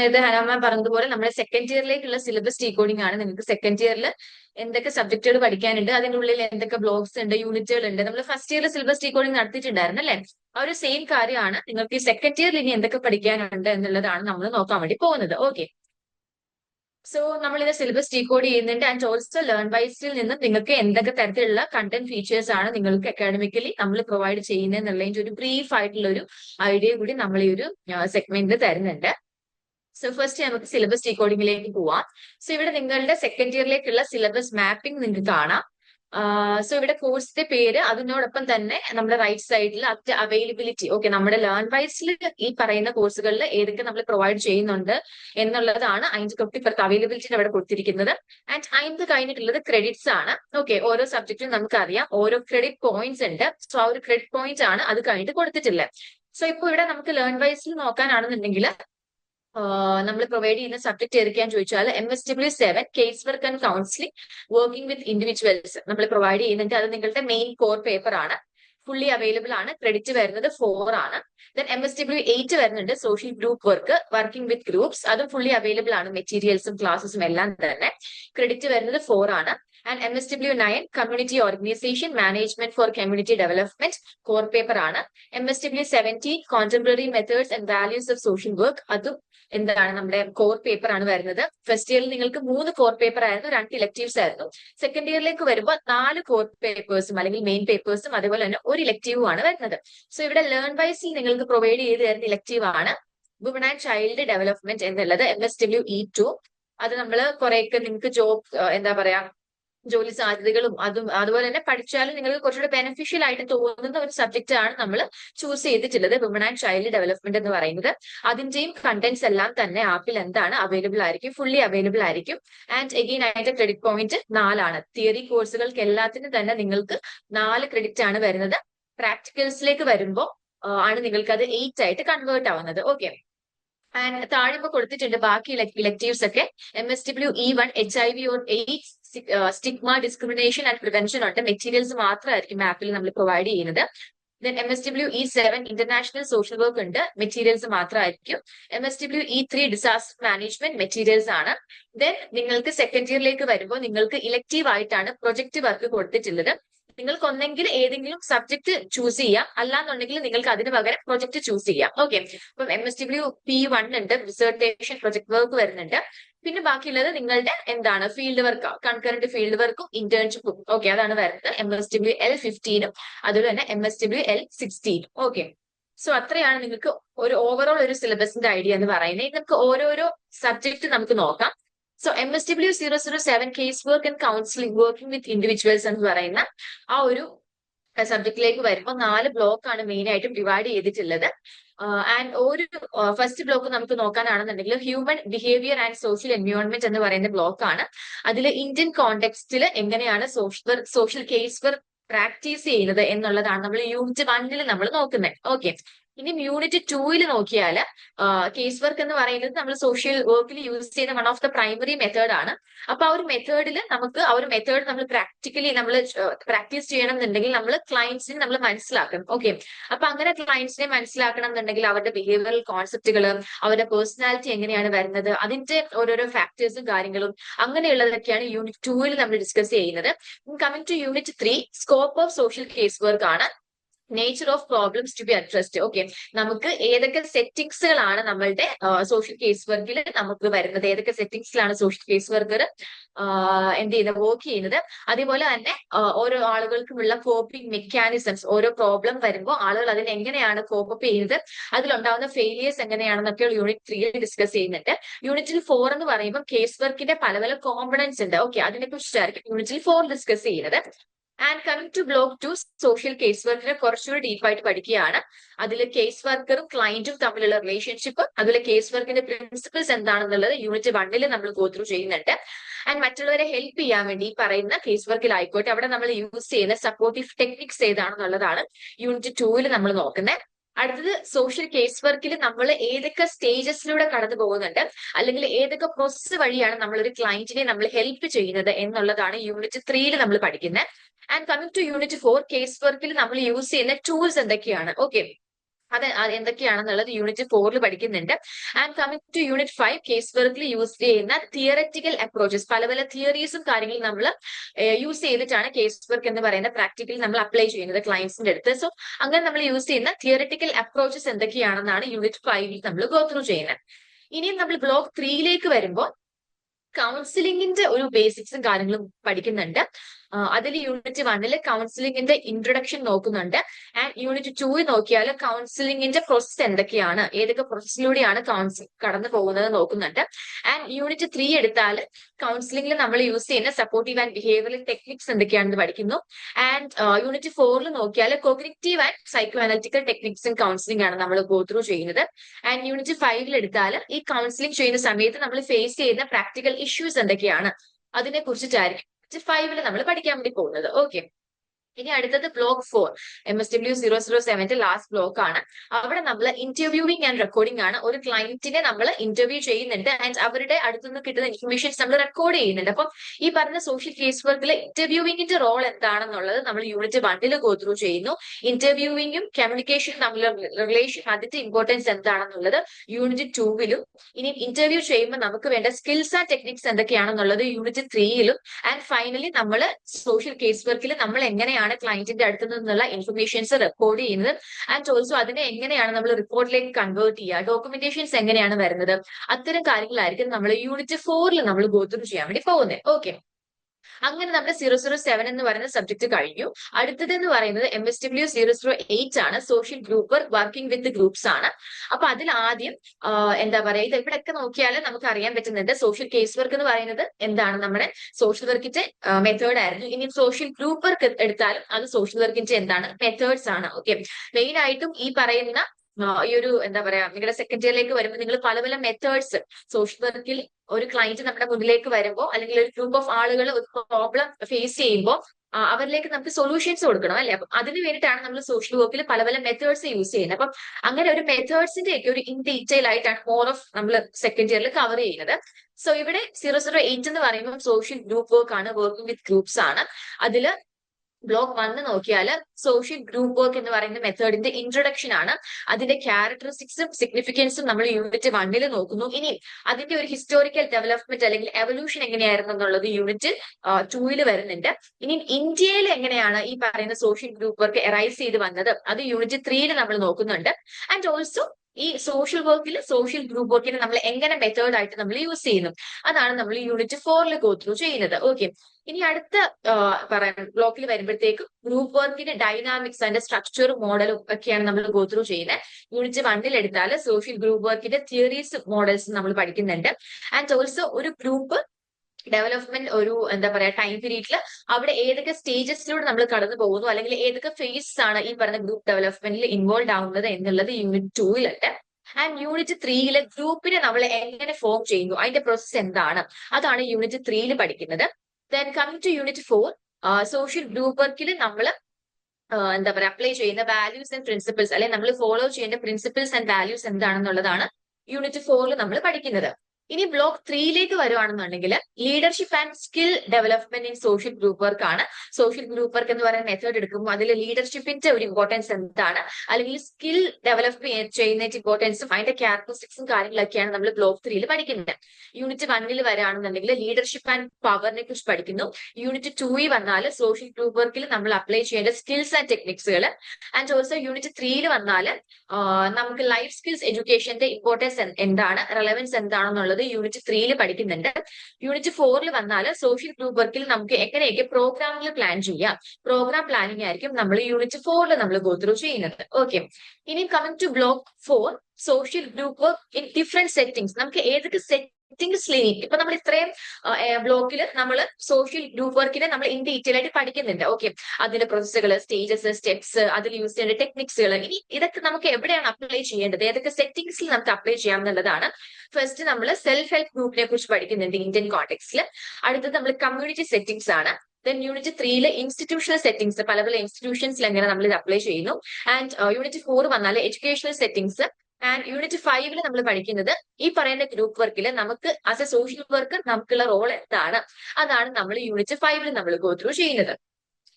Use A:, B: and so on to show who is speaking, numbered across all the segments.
A: നേരത്തെ ഹനാമ പറഞ്ഞതുപോലെ നമ്മുടെ സെക്കൻഡ് ഇയറിലേക്കുള്ള സിലബസ് ഡീകോഡിംഗ് ആണ്. നിങ്ങൾക്ക് സെക്കൻഡ് ഇയറിൽ എന്തൊക്കെ സബ്ജക്റ്റുകൾ പഠിക്കാനുണ്ട് അതിന്റെ ഉള്ളിൽ എന്തൊക്കെ ബ്ലോഗ്സ് ഉണ്ട് യൂണിറ്റുകൾ ഉണ്ട്. നമ്മൾ ഫസ്റ്റ് ഇയറിൽ സിലബസ് ഡീകോഡിംഗ് നടത്തിയിട്ടുണ്ടായിരുന്നു അല്ലെ? ആ ഒരു സെയിം കാര്യമാണ് നിങ്ങൾക്ക് ഈ സെക്കൻഡ് ഇയറിൽ ഇനി എന്തൊക്കെ പഠിക്കാനുണ്ട് എന്നുള്ളതാണ് നമ്മൾ നോക്കാൻ വേണ്ടി പോകുന്നത്. ഓക്കെ സോ നമ്മൾ ഇത് സിലബസ് ഡീകോഡ് ചെയ്യുന്നുണ്ട് ആൻഡ് ഓൾസോ ലേൺ വൈസിൽ നിന്ന് നിങ്ങൾക്ക് എന്തൊക്കെ തരത്തിലുള്ള കണ്ടന്റ് ഫീച്ചേഴ്സ് ആണ് നിങ്ങൾക്ക് അക്കാഡമിക്കലി നമ്മൾ പ്രൊവൈഡ് ചെയ്യുന്നത് എന്നുള്ളതിന്റെ ഒരു ബ്രീഫ് ആയിട്ടുള്ള ഒരു ഐഡിയ കൂടി നമ്മൾ ഈ ഒരു സെഗ്മെന്റിൽ തരുന്നുണ്ട്. സോ ഫസ്റ്റ് നമുക്ക് സിലബസ് ഡീകോഡിംഗിലേക്ക് പോവാം. സോ ഇവിടെ നിങ്ങളുടെ സെക്കൻഡ് ഇയറിലേക്കുള്ള സിലബസ് മാപ്പിംഗ് നിങ്ങൾക്ക് കാണാം. സോ ഇവിടെ കോഴ്സിന്റെ പേര് അതിനോടൊപ്പം തന്നെ നമ്മുടെ റൈറ്റ് സൈഡിൽ അറ്റ് അവൈലബിലിറ്റി ഓക്കെ നമ്മുടെ ലേൺ വൈസിൽ ഈ പറയുന്ന കോഴ്സുകളിൽ ഏതൊക്കെ നമ്മൾ പ്രൊവൈഡ് ചെയ്യുന്നുണ്ട് എന്നുള്ളതാണ് അതിന്റെ തൊട്ടിപ്പുറത്ത് അവൈലബിലിറ്റി അവിടെ കൊടുത്തിരിക്കുന്നത്. ആൻഡ് അതിന് കഴിഞ്ഞിട്ടുള്ളത് ക്രെഡിറ്റ്സ് ആണ്. ഓക്കെ ഓരോ സബ്ജക്റ്റും നമുക്കറിയാം. ഓരോ ക്രെഡിറ്റ് പോയിന്റ്സ് ഉണ്ട്. സോ ആ ഒരു ക്രെഡിറ്റ് പോയിന്റ് ആണ് അത് കഴിഞ്ഞിട്ട് കൊടുത്തിട്ടില്ല സോ ഇപ്പൊ ഇവിടെ നമുക്ക് ലേൺ വൈസിൽ നോക്കാനാണെന്നുണ്ടെങ്കിൽ നമ്മൾ പ്രൊവൈഡ് ചെയ്യുന്ന സബ്ജക്ട് ഏതൊക്കെയാന്ന് ചോദിച്ചാൽ M S W seven case work and counselling working with individuals നമ്മൾ പ്രൊവൈഡ് ചെയ്യുന്നുണ്ട്. അത് നിങ്ങളുടെ മെയിൻ കോർ പേപ്പർ ആണ്. ഫുള്ളി അവൈലബിൾ ആണ്. ക്രെഡിറ്റ് വരുന്നത് ഫോർ ആണ്. Then M S W eight വരുന്നുണ്ട്. Social group work working with groups അതും ഫുള്ളി അവൈലബിൾ ആണ്. മെറ്റീരിയൽസും ക്ലാസ്സും എല്ലാം തന്നെ. ക്രെഡിറ്റ് വരുന്നത് ഫോർ ആണ്. And M S W nine community organisation management for community development core paper ആണ്. M S W seventeen contemporary methods and values of social work അതും എന്താണ് നമ്മുടെ കോർ പേപ്പർ ആണ് വരുന്നത്. ഫസ്റ്റ് ഇയറിൽ നിങ്ങൾക്ക് മൂന്ന് കോർ പേപ്പർ ആയിരുന്നു രണ്ട് ഇലക്ടീവ്സ് ആയിരുന്നു. സെക്കൻഡ് ഇയറിലേക്ക് വരുമ്പോൾ നാല് കോർ പേപ്പേഴ്സും അല്ലെങ്കിൽ മെയിൻ പേപ്പേഴ്സും അതുപോലെ തന്നെ ഒരു ഇലക്ടീവും ആണ് വരുന്നത്. സോ ഇവിടെ ലേൺ വൈസിൽ നിങ്ങൾക്ക് പ്രൊവൈഡ് ചെയ്ത് തരുന്ന ഇലക്ടീവ് ആണ് വുമൺ ആൻഡ് ചൈൽഡ് ഡെവലപ്മെന്റ് എന്നുള്ളത് M S W E two അത് നമ്മൾ കുറെയൊക്കെ നിങ്ങൾക്ക് ജോബ് എന്താ പറയാ ജോലി സാധ്യതകളും അതും അതുപോലെ തന്നെ പഠിച്ചാലും നിങ്ങൾക്ക് കുറച്ചുകൂടെ ബെനിഫിഷ്യൽ ആയിട്ട് തോന്നുന്ന ഒരു സബ്ജക്റ്റ് ആണ് നമ്മൾ ചൂസ് ചെയ്തിട്ടുള്ളത് വിമൺ ആൻഡ് ചൈൽഡ് ഡെവലപ്മെന്റ് എന്ന് പറയുന്നത്. അതിന്റെയും കണ്ടന്റ്സ് എല്ലാം തന്നെ ആപ്പിൽ എന്താണ് അവൈലബിൾ ആയിരിക്കും ഫുള്ളി അവൈലബിൾ ആയിരിക്കും. ആൻഡ് എഗെയിൻ അതിന്റെ ക്രെഡിറ്റ് പോയിന്റ് നാലാണ്. തിയറി കോഴ്സുകൾക്ക് എല്ലാത്തിനും തന്നെ നിങ്ങൾക്ക് നാല് ക്രെഡിറ്റ് ആണ് വരുന്നത്. പ്രാക്ടിക്കൽസിലേക്ക് വരുമ്പോൾ ആണ് നിങ്ങൾക്ക് അത് എയ്റ്റ് ആയിട്ട് കൺവേർട്ട് ആവുന്നത്. ഓക്കെ ആൻഡ് താഴെ ഇപ്പൊ കൊടുത്തിട്ടുണ്ട് ബാക്കി ഇലക്ടീവ്സ് ഒക്കെ. M S W E one H I V or AIDS stigma discrimination and prevention ഉണ്ട്. മെറ്റീരിയൽസ് മാത്രമായിരിക്കും മാപ്പിൽ നമ്മൾ പ്രൊവൈഡ് ചെയ്യുന്നത്. Then M S W E seven international social work ഉണ്ട്. മെറ്റീരിയൽസ് മാത്രമായിരിക്കും M S W E three disaster management materials ആണ്. Then നിങ്ങൾക്ക് second ഇയറിലേക്ക് വരുമ്പോൾ നിങ്ങൾക്ക് ഇലക്റ്റീവ് ആയിട്ടാണ് പ്രൊജക്ട് വർക്ക് കൊടുത്തിട്ടുള്ളത്. നിങ്ങൾക്ക് ഒന്നെങ്കിൽ ഏതെങ്കിലും സബ്ജക്ട് ചൂസ് ചെയ്യാം. അല്ലാന്നുണ്ടെങ്കിൽ നിങ്ങൾക്ക് അതിന് പകരം പ്രൊജക്ട് ചൂസ് ചെയ്യാം. ഓക്കെ അപ്പം M S W P one ഉണ്ട്. റിസർട്ടേഷൻ പ്രൊജക്ട് വർക്ക് വരുന്നുണ്ട്. പിന്നെ ബാക്കിയുള്ളത് നിങ്ങളുടെ എന്താണ്? ഫീൽഡ് വർക്ക് കൺകറന്റ് ഫീൽഡ് വർക്കും ഇന്റേൺഷിപ്പും ഓക്കെ അതാണ് വരുന്നത്. എം എസ് ഡബ്ല്യു എൽ ഫിഫ്റ്റീനും അതുപോലെ തന്നെ എം എസ് ഡബ്ല്യു എൽ സിക്സ്റ്റീനും ഓക്കെ സോ അത്രയാണ് നിങ്ങൾക്ക് ഒരു ഓവറോൾ ഒരു സിലബസിന്റെ ഐഡിയ എന്ന് പറയുന്നത്. നമുക്ക് ഓരോരോ സബ്ജക്ട് നമുക്ക് നോക്കാം. So M S W zero zero seven case work and counselling working with individuals എന്ന് പറയുന്ന ആ ഒരു സബ്ജക്റ്റിലേക്ക് വരുമ്പോൾ നാല് ബ്ലോക്ക് ആണ് മെയിൻ ആയിട്ടും ഡിവൈഡ് ചെയ്തിട്ടുള്ളത്. ആൻഡ് ഒരു ഫസ്റ്റ് ബ്ലോക്ക് നമുക്ക് നോക്കാനാണെന്നുണ്ടെങ്കിൽ human behaviour and social environment എന്ന് പറയുന്ന ബ്ലോക്ക് ആണ്. അതിൽ ഇന്ത്യൻ കോണ്ടെക്സ്റ്റിൽ എങ്ങനെയാണ് social social case work practice ചെയ്യുന്നത് എന്നുള്ളതാണ് നമ്മൾ യൂണിറ്റ് വണ്ണിൽ നമ്മൾ നോക്കുന്നത്. ഓക്കെ ഇനി യൂണിറ്റ് ടൂയിൽ നോക്കിയാൽ കേസ് വർക്ക് എന്ന് പറയുന്നത് നമ്മൾ സോഷ്യൽ വർക്കിൽ യൂസ് ചെയ്യുന്ന one of the primary method ആണ്. അപ്പൊ ആ ഒരു മെത്തേഡിൽ നമുക്ക് ആ ഒരു മെത്തേഡ് നമ്മൾ പ്രാക്ടിക്കലി നമ്മൾ പ്രാക്ടീസ് ചെയ്യണം എന്നുണ്ടെങ്കിൽ നമ്മൾ ക്ലയൻസിനെ നമ്മൾ മനസ്സിലാക്കണം. ഓക്കെ അപ്പൊ അങ്ങനെ ക്ലയൻസിനെ മനസ്സിലാക്കണം എന്നുണ്ടെങ്കിൽ അവരുടെ ബിഹേവിയറൽ കോൺസെപ്റ്റുകൾ അവരുടെ പേഴ്സണാലിറ്റി എങ്ങനെയാണ് വരുന്നത് അതിന്റെ ഓരോരോ ഫാക്ടേഴ്സും കാര്യങ്ങളും അങ്ങനെയുള്ളതൊക്കെയാണ് യൂണിറ്റ് ടൂവിൽ നമ്മൾ ഡിസ്കസ് ചെയ്യുന്നത്. Coming to unit three scope of social case work ആണ്. Nature of problems to be addressed okay നമുക്ക് ഏതൊക്കെ സെറ്റിംഗ്സുകളാണ് നമ്മളുടെ സോഷ്യൽ കേസ് വർക്കിൽ നമുക്ക് വരുന്നത്? ഏതൊക്കെ സെറ്റിംഗ്സിലാണ് സോഷ്യൽ കേസ് വർക്കർ എന്ത് ചെയ്യുന്നത്? വർക്ക് ചെയ്യുന്നത്? അതേപോലെ തന്നെ ഓരോ ആളുകൾക്കുമുള്ള കോപ്പിംഗ് മെക്കാനിസംസ് ഓരോ പ്രോബ്ലം വരുമ്പോൾ ആളുകൾ അതിന് എങ്ങനെയാണ് കോപ്പപ്പ് ചെയ്യുന്നത്? അതിലുണ്ടാവുന്ന ഫെയിലിയേഴ്സ് എങ്ങനെയാണെന്നൊക്കെ യൂണിറ്റ് ത്രീയിൽ ഡിസ്കസ് ചെയ്യുന്നുണ്ട്. യൂണിറ്റിൽ ഫോർ എന്ന് പറയുമ്പോൾ കേസ് വർക്കിന്റെ പല പല കോമ്പണൻസ് ഉണ്ട്. ഓക്കെ അതിനെ കുറിച്ചായിരിക്കും യൂണിറ്റിൽ ഫോർ ഡിസ്കസ് ചെയ്യുന്നത്. And coming to block two social case വർക്കിനെ കുറച്ചുകൂടി ഡീപ്പായിട്ട് പഠിക്കുകയാണ്. അതിൽ കേസ് വർക്കറും ക്ലയന്റും തമ്മിലുള്ള റിലേഷൻഷിപ്പ് അതുപോലെ കേസ് വർക്കിന്റെ പ്രിൻസിപ്പിൾസ് എന്താണെന്നുള്ളത് യൂണിറ്റ് വണ്ണിൽ നമ്മൾ ഗോത്രൂ ചെയ്യുന്നുണ്ട്. ആൻഡ് മറ്റുള്ളവരെ ഹെൽപ്പ് ചെയ്യാൻ വേണ്ടി ഈ പറയുന്ന കേസ് വർക്കിലായിക്കോട്ടെ അവിടെ നമ്മൾ യൂസ് ചെയ്യുന്ന സപ്പോർട്ടീവ് ടെക്നിക്സ് ഏതാണെന്നുള്ളതാണ് യൂണിറ്റ് ടൂവിൽ നമ്മൾ നോക്കുന്നത് അടുത്തത് സോഷ്യൽ കേസ് വർക്കിൽ നമ്മൾ ഏതൊക്കെ സ്റ്റേജസിലൂടെ കടന്നു പോകുന്നുണ്ട് അല്ലെങ്കിൽ ഏതൊക്കെ പ്രോസസ്സ് വഴിയാണ് നമ്മൾ ഒരു ക്ലയന്റിനെ നമ്മൾ ഹെൽപ്പ് ചെയ്യുന്നത് എന്നുള്ളതാണ് യൂണിറ്റ് ത്രീയിൽ നമ്മൾ പഠിക്കുന്നത് and coming to unit four case വർക്കിൽ നമ്മൾ യൂസ് ചെയ്യുന്ന ടൂൾസ് എന്തൊക്കെയാണ്? ഓക്കെ അത് എന്തൊക്കെയാണെന്നുള്ളത് യൂണിറ്റ് ഫോറിൽ പഠിക്കുന്നുണ്ട്. And coming to unit five case വർക്കിൽ യൂസ് ചെയ്യുന്ന തിയററ്റിക്കൽ അപ്രോച്ചസ് പല പല തിയറീസും കാര്യങ്ങളും നമ്മൾ യൂസ് ചെയ്തിട്ടാണ് കേസ് വർക്ക് എന്ന് പറയുന്ന പ്രാക്ടിക്കലി നമ്മൾ അപ്ലൈ ചെയ്യുന്നത് ക്ലയൻസിന്റെ അടുത്ത്. സോ അങ്ങനെ നമ്മൾ യൂസ് ചെയ്യുന്ന തിയററ്റിക്കൽ അപ്രോച്ചസ് എന്തൊക്കെയാണെന്നാണ് യൂണിറ്റ് ഫൈവിൽ നമ്മൾ ഗോ ത്രൂ ചെയ്യുന്നത്. ഇനിയും നമ്മൾ ബ്ലോക്ക് ത്രീയിലേക്ക് വരുമ്പോൾ കൗൺസിലിംഗിന്റെ ഒരു ബേസിക്സും കാര്യങ്ങളും പഠിക്കുന്നുണ്ട്. അതിൽ യൂണിറ്റ് വണ്ണിൽ കൗൺസിലിംഗിന്റെ ഇൻട്രൊഡക്ഷൻ നോക്കുന്നുണ്ട്. ആൻഡ് യൂണിറ്റ് ടൂവിൽ നോക്കിയാൽ കൗൺസിലിംഗിന്റെ പ്രോസസ് എന്തൊക്കെയാണ്? ഏതൊക്കെ പ്രോസസ്സിലൂടെയാണ് കൗൺസിൽ കടന്നു പോകുന്നത് നോക്കുന്നുണ്ട്. ആൻഡ് യൂണിറ്റ് ത്രീ എടുത്താൽ കൗൺസിലിംഗിൽ നമ്മൾ യൂസ് ചെയ്യുന്ന സപ്പോർട്ടീവ് ആൻഡ് ബിഹേവിയറൽ ടെക്നിക്സ് എന്തൊക്കെയാണെന്ന് പഠിക്കുന്നു. ആൻഡ് യൂണിറ്റ് ഫോറിൽ നോക്കിയാൽ കോഗ്നിറ്റീവ് ആൻഡ് സൈക്കോ അനലിറ്റിക്കൽ ടെക്നിക്സും കൗൺസിലിംഗ് ആണ് നമ്മൾ ഗോ ത്രൂ ചെയ്യുന്നത്. ആൻഡ് യൂണിറ്റ് ഫൈവിൽ എടുത്താൽ ഈ കൗൺസിലിംഗ് ചെയ്യുന്ന സമയത്ത് നമ്മൾ ഫേസ് ചെയ്യുന്ന പ്രാക്ടിക്കൽ ഇഷ്യൂസ് എന്തൊക്കെയാണ്? അതിനെ കുറിച്ചിട്ടായിരിക്കും. ഫൈവിൽ നമ്മൾ പഠിക്കാൻ വേണ്ടി പോകുന്നത്. ഓക്കെ ഇനി അടുത്തത് block four M S W zero zero സെവന്റെ last block ആണ്. അവിടെ നമ്മൾ ഇന്റർവ്യൂവിംഗ് ആൻഡ് റെക്കോർഡിംഗ് ആണ്. ഒരു ക്ലയന്റിനെ നമ്മൾ ഇന്റർവ്യൂ ചെയ്യുന്നുണ്ട് ആൻഡ് അവരുടെ അടുത്തുനിന്ന് കിട്ടുന്ന ഇൻഫർമേഷൻസ് നമ്മൾ റെക്കോർഡ് ചെയ്യുന്നുണ്ട്. അപ്പം ഈ പറഞ്ഞ സോഷ്യൽ കേസ് വർക്കിലെ ഇന്റർവ്യൂവിംഗിന്റെ റോൾ എന്താണെന്നുള്ളത് നമ്മൾ യൂണിറ്റ് വണ്ണിൽ ഗോത്രൂ ചെയ്യുന്നു. ഇന്റർവ്യൂവിംഗും കമ്മ്യൂണിക്കേഷനും തമ്മിലുള്ള റിലേഷൻ അതിന്റെ ഇമ്പോർട്ടൻസ് എന്താണെന്നുള്ളത് യൂണിറ്റ് ടൂവിലും ഇനി ഇന്റർവ്യൂ ചെയ്യുമ്പോൾ നമുക്ക് വേണ്ട സ്കിൽസ് ആൻഡ് ടെക്നിക്സ് എന്തൊക്കെയാണെന്നുള്ളത് യൂണിറ്റ് ത്രീയിലും ആൻഡ് ഫൈനലി നമ്മൾ സോഷ്യൽ കേസ് വർക്കിൽ നമ്മൾ എങ്ങനെയാണ് ക്ലയന്റിന്റെ അടുത്ത് നിന്നുള്ള ഇൻഫർമേഷൻസ് റെക്കോർഡ് ചെയ്യുന്നത്? ആൻഡ് ഓൾസോ അതിനെ എങ്ങനെയാണ് നമ്മൾ റിപ്പോർട്ടിലേക്ക് കൺവേർട്ട് ചെയ്യുക? ഡോക്യുമെന്റേഷൻസ് എങ്ങനെയാണ് വരുന്നത്? അത്തരം കാര്യങ്ങളായിരിക്കും നമ്മൾ യൂണിറ്റ് ഫോറിൽ നമ്മൾ ഗോത്രം ചെയ്യാൻ വേണ്ടി പോകുന്നത് ഓക്കെ അങ്ങനെ നമ്മുടെ സീറോ സീറോ സെവൻ എന്ന് പറയുന്ന സബ്ജക്ട് കഴിഞ്ഞു. അടുത്തത് എന്ന് പറയുന്നത് M S W zero zero eight ആണ്. Social group work working with groups ആണ്. അപ്പൊ അതിൽ ആദ്യം എന്താ പറയാ ഇത് ഇവിടെയൊക്കെ നോക്കിയാൽ നമുക്ക് അറിയാൻ പറ്റുന്നുണ്ട്. സോഷ്യൽ കേസ് വർക്ക് എന്ന് പറയുന്നത് എന്താണ് നമ്മുടെ സോഷ്യൽ വർക്കിന്റെ മെത്തേഡ് ആയിരുന്നു. ഇനി സോഷ്യൽ ഗ്രൂപ്പ് വർക്ക് എടുത്താലും അത് സോഷ്യൽ വർക്കിന്റെ എന്താണ്? മെത്തേഡ്സ് ആണ്. ഓക്കെ മെയിൻ ആയിട്ടും ഈ പറയുന്ന ഈ ഒരു എന്താ പറയാ നിങ്ങളുടെ സെക്കൻഡ് ഇയറിലേക്ക് വരുമ്പോൾ നിങ്ങൾ പല പല മെത്തേഡ്സ് സോഷ്യൽ വർക്കിൽ ഒരു ക്ലയന്റ് നമ്മുടെ മുന്നിലേക്ക് വരുമ്പോൾ അല്ലെങ്കിൽ ഒരു ഗ്രൂപ്പ് ഓഫ് ആളുകൾ ഒരു പ്രോബ്ലം ഫേസ് ചെയ്യുമ്പോൾ അവരിലേക്ക് നമുക്ക് സൊല്യൂഷൻസ് കൊടുക്കണം അല്ലെ? അപ്പം അതിന് വേണ്ടിയിട്ടാണ് നമ്മൾ സോഷ്യൽ വർക്കിൽ പല പല മെത്തേഡ്സ് യൂസ് ചെയ്യുന്നത്. അപ്പം അങ്ങനെ ഒരു മെത്തേഡ്സിന്റെ ഒക്കെ ഒരു ഇൻ ഡീറ്റെയിൽ ആയിട്ടാണ് മോർ ഓഫ് നമ്മൾ സെക്കൻഡ് ഇയറിൽ കവർ ചെയ്യുന്നത്. സോ ഇവിടെ സീറോ സീറോ എയ്റ്റ് എന്ന് പറയുമ്പോൾ സോഷ്യൽ ഗ്രൂപ്പ് വർക്ക് ആണ് വർക്കിംഗ് വിത്ത് ഗ്രൂപ്പ്സ് ആണ്. അതിൽ ബ്ലോക്ക് വന്ന് നോക്കിയാൽ സോഷ്യൽ ഗ്രൂപ്പ് വർക്ക് എന്ന് പറയുന്ന മെത്തേഡിന്റെ ഇൻട്രൊഡക്ഷൻ ആണ്. അതിന്റെ ക്യാരക്ടറിസ്റ്റിക്സും സിഗ്നിഫിക്കൻസും നമ്മൾ യൂണിറ്റ് വണ്ണിൽ നോക്കുന്നു. ഇനി അതിന്റെ ഒരു ഹിസ്റ്റോറിക്കൽ ഡെവലപ്മെന്റ് അല്ലെങ്കിൽ എവല്യൂഷൻ എങ്ങനെയായിരുന്നു എന്നുള്ളത് യൂണിറ്റ് ടൂയിൽ വരുന്നുണ്ട്. ഇനി ഇന്ത്യയിൽ എങ്ങനെയാണ് ഈ പറയുന്ന സോഷ്യൽ ഗ്രൂപ്പ് വർക്ക് എറൈസ് ചെയ്ത് വന്നത്? അത് യൂണിറ്റ് ത്രീയിൽ നമ്മൾ നോക്കുന്നുണ്ട്. ആൻഡ് ഓൾസോ ഈ സോഷ്യൽ വർക്കിൽ സോഷ്യൽ ഗ്രൂപ്പ് വർക്കിന് നമ്മൾ എങ്ങനെ മെത്തേഡ് ആയിട്ട് നമ്മൾ യൂസ് ചെയ്യുന്നു? അതാണ് നമ്മൾ യൂണിറ്റ് ഫോറിൽ ഗോ ത്രൂ ചെയ്യുന്നത്. ഓക്കെ ഇനി അടുത്ത പറയാൻ ബ്ലോക്കിൽ വരുമ്പോഴത്തേക്കും ഗ്രൂപ്പ് വർക്കിന്റെ ഡൈനാമിക്സ് അതിന്റെ സ്ട്രക്ചറും മോഡലും ഒക്കെയാണ് നമ്മൾ ഗോ ത്രൂ ചെയ്യുന്നത് യൂണിറ്റ് വണ്ണിൽ എടുത്താൽ സോഷ്യൽ ഗ്രൂപ്പ് വർക്കിന്റെ തിയറീസ് മോഡൽസ് നമ്മൾ പഠിക്കുന്നുണ്ട്. ആൻഡ് ഓൾസോ ഒരു ഗ്രൂപ്പ് ഡെവലപ്മെന്റ് ഒരു എന്താ പറയാ ടൈം പീരീഡിൽ അവിടെ ഏതൊക്കെ സ്റ്റേജസിലൂടെ നമ്മൾ കടന്നു പോകുന്നു അല്ലെങ്കിൽ ഏതൊക്കെ ഫേസ് ആണ് ഈ പറഞ്ഞ ഗ്രൂപ്പ് ഡെവലപ്മെന്റിൽ ഇൻവോൾവ് ആവുന്നത് എന്നുള്ളത് യൂണിറ്റ് ടൂയിലുണ്ട് ആൻഡ് യൂണിറ്റ് ത്രീയിലെ ഗ്രൂപ്പിനെ നമ്മൾ എങ്ങനെ ഫോം ചെയ്യുന്നു അതിന്റെ പ്രോസസ് എന്താണ്? അതാണ് യൂണിറ്റ് ത്രീയിൽ പഠിക്കുന്നത്. Then coming to unit four social group വർക്കിൽ നമ്മൾ എന്താ പറയാ അപ്ലൈ ചെയ്യുന്ന വാല്യൂസ് ആൻഡ് പ്രിൻസിപ്പിൾസ് അല്ലെങ്കിൽ നമ്മൾ ഫോളോ ചെയ്യേണ്ട പ്രിൻസിപ്പിൾസ് ആൻഡ് വാല്യൂസ് എന്താണെന്നുള്ളതാണ് യൂണിറ്റ് ഫോറിൽ നമ്മൾ പഠിക്കുന്നത്. ഇനി ബ്ലോക്ക് ത്രീയിലേക്ക് വരുവാണെന്നുണ്ടെങ്കിൽ leadership and skill development in social group work ആണ്. സോഷ്യൽ ഗ്രൂപ്പ് വർക്ക് എന്ന് പറയുന്ന മെത്തേഡ് എടുക്കുമ്പോൾ അതിൽ ലീഡർഷിപ്പിന്റെ ഒരു ഇമ്പോർട്ടൻസ് എന്താണ്? അല്ലെങ്കിൽ സ്കിൽ ഡെവലപ്പ് ചെയ്യുന്ന ഇമ്പോർട്ടൻസും അതിന്റെ ക്യാരക്ടറിസ്റ്റിക്സും കാര്യങ്ങളൊക്കെയാണ് നമ്മൾ ബ്ലോക്ക് ത്രീയിൽ പഠിക്കുന്നത്. യൂണിറ്റ് വണ്ണിൽ വരാണെന്നുണ്ടെങ്കിൽ ലീഡർഷിപ്പ് ആൻഡ് പവറിനെ കുറിച്ച് പഠിക്കുന്നു. യൂണിറ്റ് ടൂയിൽ വന്നാൽ സോഷ്യൽ ഗ്രൂപ്പ് വർക്കിൽ നമ്മൾ അപ്ലൈ ചെയ്യേണ്ട സ്കിൽസ് ആൻഡ് ടെക്നിക്സുകൾ ആൻഡ് ഓൾസോ യൂണിറ്റ് ത്രീയിൽ വന്നാൽ നമുക്ക് ലൈഫ് സ്കിൽസ് എഡ്യൂക്കേഷന്റെ ഇമ്പോർട്ടൻസ് എന്താണ്? റെലവൻസ് എന്താണെന്നുള്ളത് യൂണിറ്റ് ത്രീയിൽ പഠിക്കുന്നുണ്ട്. യൂണിറ്റ് ഫോറിൽ വന്നാൽ സോഷ്യൽ ഗ്രൂപ്പ് വർക്കിൽ നമുക്ക് എങ്ങനെയൊക്കെ പ്രോഗ്രാമിൽ പ്ലാൻ ചെയ്യാം? പ്രോഗ്രാം പ്ലാനിംഗ് ആയിരിക്കും നമ്മൾ യൂണിറ്റ് ഫോറിൽ നമ്മൾ ഗോത്രൂ ചെയ്യുന്നത്. ഓക്കെ ഇനി coming to block four social group work in different settings നമുക്ക് ഏതൊക്കെ സെറ്റിംഗ്സിലേക്ക് ഇപ്പൊ നമ്മൾ ഇത്രയും ബ്ലോക്കിൽ നമ്മൾ സോഷ്യൽ ഗ്രൂപ്പ് വർക്കിനെ നമ്മൾ ഇൻ ഡീറ്റെയിൽ ആയിട്ട് പഠിക്കുന്നുണ്ട്. ഓക്കെ അതിന്റെ പ്രോസസ്സുകൾ സ്റ്റേജസ് സ്റ്റെപ്സ് അതിൽ യൂസ് ചെയ്യേണ്ട ടെക്നിക്സുകൾ ഇനി ഇതൊക്കെ നമുക്ക് എവിടെയാണ് അപ്ലൈ ചെയ്യേണ്ടത്? ഏതൊക്കെ സെറ്റിംഗ്സിൽ നമുക്ക് അപ്ലൈ ചെയ്യാം എന്നുള്ളതാണ് ഫസ്റ്റ് നമ്മൾ സെൽഫ് ഹെൽപ്പ് ഗ്രൂപ്പിനെ കുറിച്ച് പഠിക്കുന്നുണ്ട് ഇന്ത്യൻ കോണ്ടെക്സിൽ അടുത്തത് നമ്മൾ കമ്മ്യൂണിറ്റി സെറ്റിംഗ്സ് ആണ്. ദെൻ യൂണിറ്റ് ത്രീയിൽ ഇൻസ്റ്റിറ്റ്യൂഷണൽ സെറ്റിംഗ്സ് പല പല ഇൻസ്റ്റിറ്റ്യൂഷൻസിൽ എങ്ങനെ നമ്മൾ ഇത് അപ്ലൈ ചെയ്യുന്നു. ആൻഡ് യൂണിറ്റ് ഫോർ വന്നാൽ എഡ്യൂക്കേഷണൽ സെറ്റിംഗ്സ് ആൻഡ് യൂണിറ്റ് ഫൈവിൽ നമ്മൾ പഠിക്കുന്നത് ഈ പറയുന്ന ഗ്രൂപ്പ് വർക്കിൽ നമുക്ക് ആസ് എ സോഷ്യൽ വർക്കർ നമുക്കുള്ള റോൾ എന്താണ്? അതാണ് നമ്മൾ യൂണിറ്റ് ഫൈവിൽ നമ്മൾ ഗോ ത്രൂ ചെയ്യുന്നത്.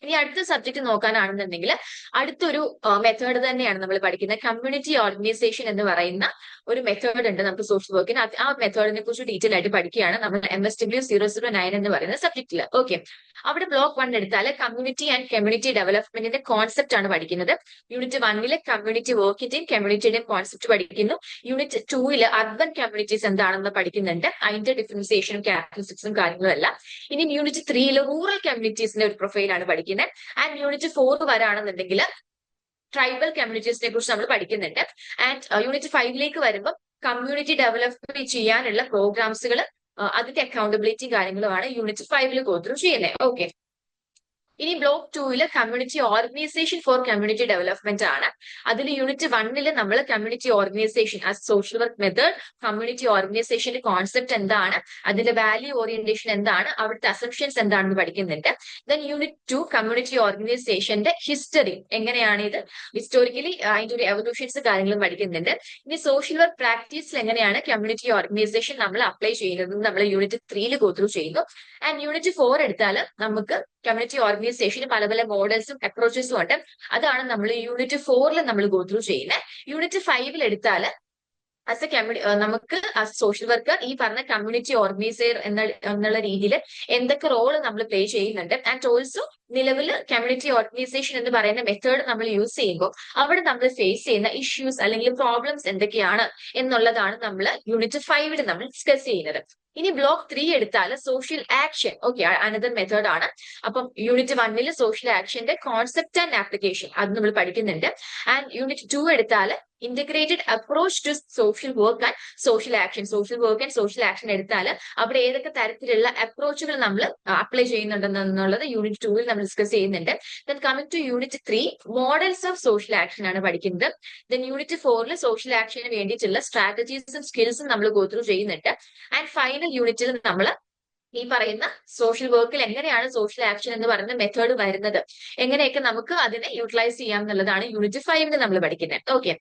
A: ഇനി അടുത്ത സബ്ജക്ട് നോക്കാനാണെന്നുണ്ടെങ്കിൽ അടുത്തൊരു മെത്തേഡ് തന്നെയാണ് നമ്മൾ പഠിക്കുന്നത്. കമ്മ്യൂണിറ്റി ഓർഗനൈസേഷൻ എന്ന് പറയുന്ന ഒരു മെത്തേഡ് ഉണ്ട് നമുക്ക് സോഷ്യൽ വർക്കിന് ആ മെത്തേഡിനെ കുറിച്ച് ഡീറ്റെയിൽ ആയിട്ട് പഠിക്കുകയാണ് നമ്മൾ M S W zero zero nine എന്ന് പറയുന്ന സബ്ജക്റ്റിൽ ഓക്കെ അവിടെ ബ്ലോക്ക് വൺ എടുത്താൽ കമ്മ്യൂണിറ്റി ആൻഡ് കമ്മ്യൂണിറ്റി ഡെവലപ്മെന്റിന്റെ കോൺസെപ്റ്റ് ആണ് പഠിക്കുന്നത്. യൂണിറ്റ് വണ്ണിലെ കമ്മ്യൂണിറ്റി വർക്കിന്റെയും കമ്മ്യൂണിറ്റിയുടെയും കോൺസെപ്റ്റ് പഠിക്കുന്നു. യൂണിറ്റ് ടൂവിൽ അർബൻ കമ്മ്യൂണിറ്റീസ് എന്താണെന്ന് പഠിക്കുന്നുണ്ട്. അതിന്റെ ഡിഫറൻസിയേഷനും ക്യാരക്ടറിസ്റ്റിക്സും കാര്യങ്ങളും ഇനി യൂണിറ്റ് ത്രീയിൽ റൂറൽ കമ്മ്യൂണിറ്റീസിന്റെ ഒരു പ്രൊഫൈലാണ് പഠിക്കുന്നത്. ആൻഡ് യൂണിറ്റ് ഫോർ വരാണെന്നുണ്ടെങ്കിൽ ട്രൈബൽ കമ്മ്യൂണിറ്റീസിനെ കുറിച്ച് നമ്മൾ പഠിക്കുന്നുണ്ട്. ആൻഡ് യൂണിറ്റ് ഫൈവിലേക്ക് വരുമ്പോൾ കമ്മ്യൂണിറ്റി ഡെവലപ്പ് ചെയ്യാനുള്ള പ്രോഗ്രാംസുകൾ അതിന്റെ അക്കൗണ്ടബിലിറ്റി കാര്യങ്ങളുമാണ് യൂണിറ്റ് ഫൈവിൽ ഗോത്രൂ ചെയ്യുന്നത് ഓക്കെ ഇനി ബ്ലോക്ക് ടൂവിൽ community organisation for community development ആണ്. അതിൽ യൂണിറ്റ് വണ്ണിൽ നമ്മൾ കമ്മ്യൂണിറ്റി ഓർഗനൈസേഷൻ ആ സോഷ്യൽ വർക്ക് മെത്തേഡ് കമ്മ്യൂണിറ്റി ഓർഗനൈസേഷന്റെ കോൺസെപ്റ്റ് എന്താണ് അതിന്റെ വാല്യൂ ഓറിയന്റേഷൻ എന്താണ് അവിടുത്തെ അസംഷൻസ് എന്താണെന്ന് പഠിക്കുന്നുണ്ട്. ദെൻ യൂണിറ്റ് ടു കമ്മ്യൂണിറ്റി ഓർഗനൈസേഷന്റെ ഹിസ്റ്ററി എങ്ങനെയാണ് ഇത്? ഹിസ്റ്റോറിക്കലി അതിന്റെ ഒരു എവല്യൂഷൻസ് കാര്യങ്ങളും പഠിക്കുന്നുണ്ട്. ഇനി സോഷ്യൽ വർക്ക് പ്രാക്ടീസിൽ എങ്ങനെയാണ് കമ്മ്യൂണിറ്റി ഓർഗനൈസേഷൻ നമ്മൾ അപ്ലൈ ചെയ്യുന്നത് നമ്മൾ യൂണിറ്റ് ത്രീയിൽ ഗോത്രൂ ചെയ്യുന്നു. ആൻഡ് യൂണിറ്റ് ഫോർ എടുത്താൽ നമുക്ക് കമ്മ്യൂണിറ്റി ഓർഗനൈസേഷന് പല പല മോഡൽസും അപ്രോച്ചസും ഉണ്ട്. അതാണ് നമ്മൾ യൂണിറ്റ് ഫോറിൽ നമ്മൾ ഗോ ത്രൂ ചെയ്യുന്നത് യൂണിറ്റ് ഫൈവിൽ എടുത്താൽ ആസ് എ കമ്മ്യൂണി നമുക്ക് ആസ് സോഷ്യൽ വർക്കർ ഈ പറഞ്ഞ കമ്മ്യൂണിറ്റി ഓർഗനൈസർ എന്ന എന്നുള്ള രീതിയിൽ എന്തൊക്കെ റോൾ നമ്മൾ പ്ലേ ചെയ്യുന്നുണ്ട്. ആൻഡ് ഓൾസോ നിലവിൽ കമ്മ്യൂണിറ്റി ഓർഗനൈസേഷൻ എന്ന് പറയുന്ന മെത്തേഡ് നമ്മൾ യൂസ് ചെയ്യുമ്പോൾ അവിടെ നമ്മൾ ഫേസ് ചെയ്യുന്ന ഇഷ്യൂസ് അല്ലെങ്കിൽ പ്രോബ്ലംസ് എന്തൊക്കെയാണ് എന്നുള്ളതാണ് നമ്മൾ യൂണിറ്റ് ഫൈവിൽ നമ്മൾ ഡിസ്കസ് ചെയ്യുന്നത്. ഇനി ബ്ലോക്ക് ത്രീ എടുത്താൽ social action okay another method ആണ്. അപ്പം യൂണിറ്റ് വണ്ണിൽ സോഷ്യൽ ആക്ഷന്റെ കോൺസെപ്റ്റ് ആൻഡ് ആപ്ലിക്കേഷൻ അത് നമ്മൾ പഠിക്കുന്നുണ്ട്. ആൻഡ് യൂണിറ്റ് ടു എടുത്താൽ integrated approach to social work and social action social work and social action എടുത്താൽ അവിടെ ഏതൊക്കെ തരത്തിലുള്ള അപ്രോച്ചുകൾ നമ്മൾ അപ്ലൈ ചെയ്യുന്നുണ്ടെന്നുള്ളത് യൂണിറ്റ് ടൂവിൽ നമ്മൾ ഡിസ്കസ് ചെയ്യുന്നുണ്ട്. Then coming to unit three models of social action ആണ് പഠിക്കുന്നത്. ദെൻ യൂണിറ്റ് ഫോറിൽ സോഷ്യൽ ആക്ഷന് വേണ്ടിയിട്ടുള്ള സ്ട്രാറ്റജീസും സ്കിൽസും നമ്മൾ ഗോത്രൂ ചെയ്യുന്നുണ്ട്. ആൻഡ് ഫൈനൽ യൂണിറ്റിൽ നമ്മൾ ഈ പറയുന്ന സോഷ്യൽ വർക്കിൽ എങ്ങനെയാണ് സോഷ്യൽ ആക്ഷൻ എന്ന് പറയുന്ന മെത്തേഡ് വരുന്നത്? എങ്ങനെയൊക്കെ നമുക്ക് അതിനെ യൂട്ടിലൈസ് ചെയ്യാം എന്നുള്ളതാണ് യൂണിറ്റ് ഫൈവിന് നമ്മൾ പഠിക്കുന്നത്. Okay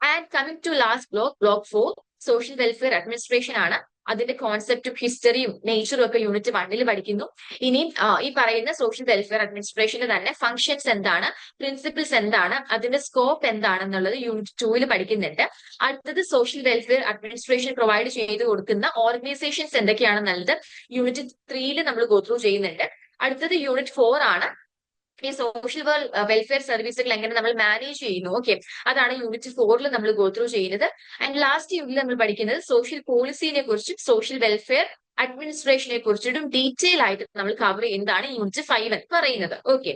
A: and coming to last block block four social welfare administration ആണ്. അതിന്റെ കോൺസെപ്റ്റും ഹിസ്റ്ററിയും നേച്ചറും ഒക്കെ യൂണിറ്റ് വണ്ണിൽ പഠിക്കുന്നു. ഇനിയും ഈ പറയുന്ന സോഷ്യൽ വെൽഫെയർ അഡ്മിനിസ്ട്രേഷന്റെ തന്നെ ഫംഗ്ഷൻസ് എന്താണ് പ്രിൻസിപ്പിൾസ് എന്താണ് അതിന്റെ സ്കോപ്പ് എന്താണെന്നുള്ളത് യൂണിറ്റ് ടൂവിൽ പഠിക്കുന്നുണ്ട്. അടുത്തത് സോഷ്യൽ വെൽഫെയർ അഡ്മിനിസ്ട്രേഷൻ പ്രൊവൈഡ് ചെയ്ത് കൊടുക്കുന്ന ഓർഗനൈസേഷൻസ് എന്തൊക്കെയാണെന്നുള്ളത് യൂണിറ്റ് ത്രീയിൽ നമ്മൾ ഗോത്രൂ ചെയ്യുന്നുണ്ട്. അടുത്തത് യൂണിറ്റ് ഫോർ ആണ്. ഈ സോഷ്യൽ വെൽഫെയർ സർവീസുകൾ എങ്ങനെ നമ്മൾ മാനേജ് ചെയ്യുന്നു? ഓക്കെ അതാണ് യൂണിറ്റ് ഫോറിൽ നമ്മൾ ഗോത്രൂ ചെയ്യുന്നത്. ആൻഡ് ലാസ്റ്റ് യൂണിറ്റിൽ നമ്മൾ പഠിക്കുന്നത് സോഷ്യൽ പോളിസിനെ കുറിച്ചും സോഷ്യൽ വെൽഫെയർ അഡ്മിനിസ്ട്രേഷനെ കുറിച്ചിട്ടും ഡീറ്റെയിൽ ആയിട്ട് നമ്മൾ കവർ ചെയ്യുന്നതാണ് യൂണിറ്റ് ഫൈവ് എന്ന് പറയുന്നത്. ഓക്കെ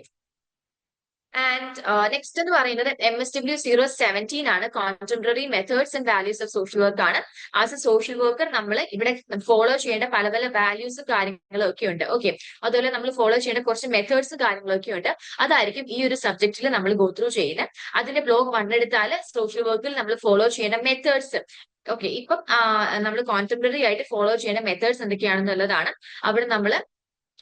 A: ആൻഡ് നെക്സ്റ്റ് എന്ന് പറയുന്നത് M S W zero seventeen ആണ്. Contemporary methods and values of social work ആണ്. ആസ് എ സോഷ്യൽ വർക്കർ നമ്മൾ ഇവിടെ ഫോളോ ചെയ്യേണ്ട പല പല വാല്യൂസ് കാര്യങ്ങളും ഒക്കെ ഉണ്ട്. ഓക്കെ അതുപോലെ നമ്മൾ ഫോളോ ചെയ്യേണ്ട കുറച്ച് മെത്തേഡ്സ് കാര്യങ്ങളൊക്കെ ഉണ്ട്. അതായിരിക്കും ഈ ഒരു സബ്ജക്റ്റിൽ നമ്മൾ ഗോ ത്രൂ ചെയ്യുന്നത്. അതിന്റെ ബ്ലോഗ് വണ്ണെടുത്താൽ സോഷ്യൽ വർക്കിൽ നമ്മൾ ഫോളോ ചെയ്യേണ്ട മെത്തേഡ്സ് ഓക്കെ ഇപ്പം നമ്മൾ കോൺറ്റംപററി ആയിട്ട് ഫോളോ ചെയ്യേണ്ട മെത്തേഡ്സ് എന്തൊക്കെയാണെന്നുള്ളതാണ്. അവിടെ നമ്മൾ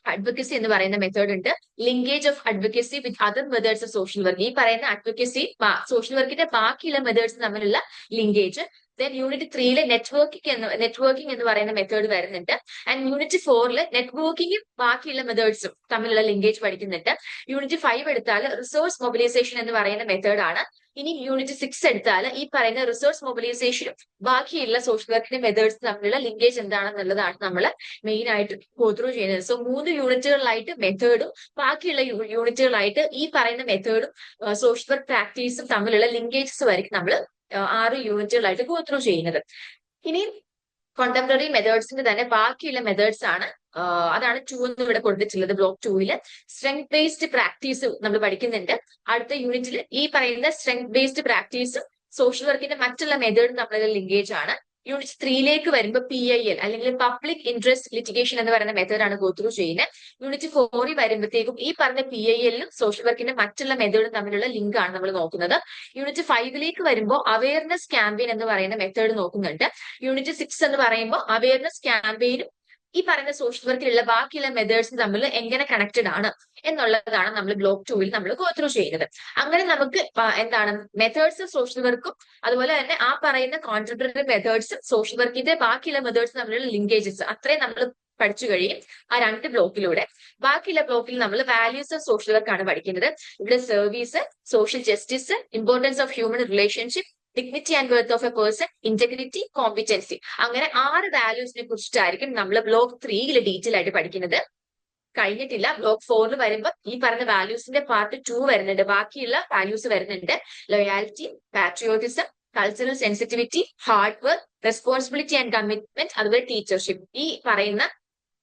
A: അഡ്വക്കസി എന്ന് പറയുന്ന മെത്തേഡ് ഉണ്ട്. Linkage of advocacy with other methods of social work ഈ പറയുന്ന അഡ്വക്കസി സോഷ്യൽ വർക്കിന്റെ ബാക്കിയുള്ള മെത്തേഡ്സ് തമ്മിലുള്ള ലിങ്കേജ് ദെൻ യൂണിറ്റ് ത്രീയിൽ നെറ്റ്വർക്കിംഗ് എന്ന് നെറ്റ്വർക്കിംഗ് എന്ന് പറയുന്ന മെത്തേഡ് വരുന്നുണ്ട്. ആൻഡ് യൂണിറ്റ് ഫോറിൽ നെറ്റ്വർക്കിംഗും ബാക്കിയുള്ള മെത്തേഡ്സും തമ്മിലുള്ള ലിങ്കേജ് പഠിക്കുന്നുണ്ട്. യൂണിറ്റ് ഫൈവ് എടുത്താൽ റിസോഴ്സ് മൊബിലൈസേഷൻ എന്ന് പറയുന്ന മെത്തേഡ് ആണ്. ഇനി യൂണിറ്റ് സിക്സ് എടുത്താൽ ഈ പറയുന്ന റിസോഴ്സ് മൊബിലൈസേഷനും ബാക്കിയുള്ള സോഷ്യൽ വർക്കിന്റെ മെത്തേഡ്സ് തമ്മിലുള്ള ലിങ്കേജ് എന്താണെന്നുള്ളതാണ് നമ്മൾ മെയിൻ ആയിട്ട് ഗോത്രൂ ചെയ്യുന്നത്. സോ മൂന്ന് യൂണിറ്റുകളിലായിട്ട് മെത്തേഡും ബാക്കിയുള്ള യൂണിറ്റുകളായിട്ട് ഈ പറയുന്ന മെത്തേഡും സോഷ്യൽ വർക്ക് പ്രാക്ടീസും തമ്മിലുള്ള ലിങ്കേജസ് വരെ നമ്മൾ ആറ് യൂണിറ്റുകളായിട്ട് ഗോ ത്രൂ ചെയ്യുന്നത്. ഇനി കോണ്ടംപററി മെത്തേഡ്സിന്റെ തന്നെ ബാക്കിയുള്ള മെത്തേഡ്സ് ആണ്. അതാണ് ടു എന്ന് ഇവിടെ കൊടുത്തിട്ടുള്ളത് ബ്ലോക്ക് ടൂവിൽ സ്ട്രെങ്ത് ബേസ്ഡ് പ്രാക്ടീസ് നമ്മൾ പഠിക്കുന്നുണ്ട്. അടുത്ത യൂണിറ്റിൽ ഈ പറയുന്ന സ്ട്രെങ്ത് ബേസ്ഡ് പ്രാക്ടീസും സോഷ്യൽ വർക്കിന്റെ മറ്റുള്ള മെത്തേഡും നമ്മളിൽ ലിങ്കേജ് ആണ്. യൂണിറ്റ് ത്രീയിലേക്ക് വരുമ്പോൾ പി ഐ എൽ അല്ലെങ്കിൽ പബ്ലിക് ഇൻട്രസ്റ്റ് ലിറ്റിഗേഷൻ എന്ന് പറയുന്ന മെത്തേഡാണ് ഗോ ത്രൂ ചെയ്യുന്നത് യൂണിറ്റ് ഫോറിൽ വരുമ്പോഴത്തേക്കും ഈ പറഞ്ഞ പി ഐ എല്ലും സോഷ്യൽ വർക്കിന്റെ മറ്റുള്ള മെത്തേഡും തമ്മിലുള്ള ലിങ്ക് ആണ് നമ്മൾ നോക്കുന്നത്. യൂണിറ്റ് ഫൈവിലേക്ക് വരുമ്പോൾ അവയർനെസ് ക്യാമ്പയിൻ എന്ന് പറയുന്ന മെത്തേഡ് നോക്കുന്നുണ്ട്. യൂണിറ്റ് സിക്സ് എന്ന് പറയുമ്പോൾ അവയർനെസ് ക്യാമ്പയിനും ഈ പറയുന്ന സോഷ്യൽ വർക്കിലുള്ള ബാക്കിയുള്ള മെത്തേഡ്സ് തമ്മിൽ എങ്ങനെ കണക്റ്റഡ് ആണ് എന്നുള്ളതാണ് നമ്മൾ ബ്ലോക്ക് ടൂവിൽ നമ്മൾ ഗോത്രൂ ചെയ്യുന്നത്. അങ്ങനെ നമുക്ക് എന്താണ് മെത്തേഡ്സ് സോഷ്യൽ വർക്കും അതുപോലെ തന്നെ ആ പറയുന്ന കോൺട്രിബ്യൂട്ടറി മെത്തേഡ്സും സോഷ്യൽ വർക്കിന്റെ ബാക്കിയുള്ള മെത്തേഡ്സ് തമ്മിലുള്ള ലിങ്കേജസ് അത്രയും നമ്മൾ പഠിച്ചു കഴിയും ആ രണ്ട് ബ്ലോക്കിലൂടെ ബാക്കിയുള്ള ബ്ലോക്കിൽ നമ്മൾ വാല്യൂസ് ഓഫ് സോഷ്യൽ വർക്കാണ് പഠിക്കുന്നത്. ഇവിടെ service social justice importance of human relationship dignity and worth of a person integrity competency അങ്ങനെ ആറ് വാല്യൂസിനെ കുറിച്ചിട്ടായിരിക്കും നമ്മൾ ബ്ലോക്ക് ത്രീയിൽ ഡീറ്റെയിൽ ആയിട്ട് പഠിക്കുന്നത്. കഴിഞ്ഞിട്ടില്ല. ബ്ലോക്ക് ഫോറിൽ വരുമ്പോൾ ഈ പറഞ്ഞ വാല്യൂസിന്റെ പാർട്ട് ടു വരുന്നുണ്ട്. ബാക്കിയുള്ള വാല്യൂസ് വരുന്നുണ്ട്. Loyalty patriotism cultural sensitivity hard work responsibility and commitment അതുപോലെ ടീച്ചർഷിപ്പ് ഈ പറയുന്ന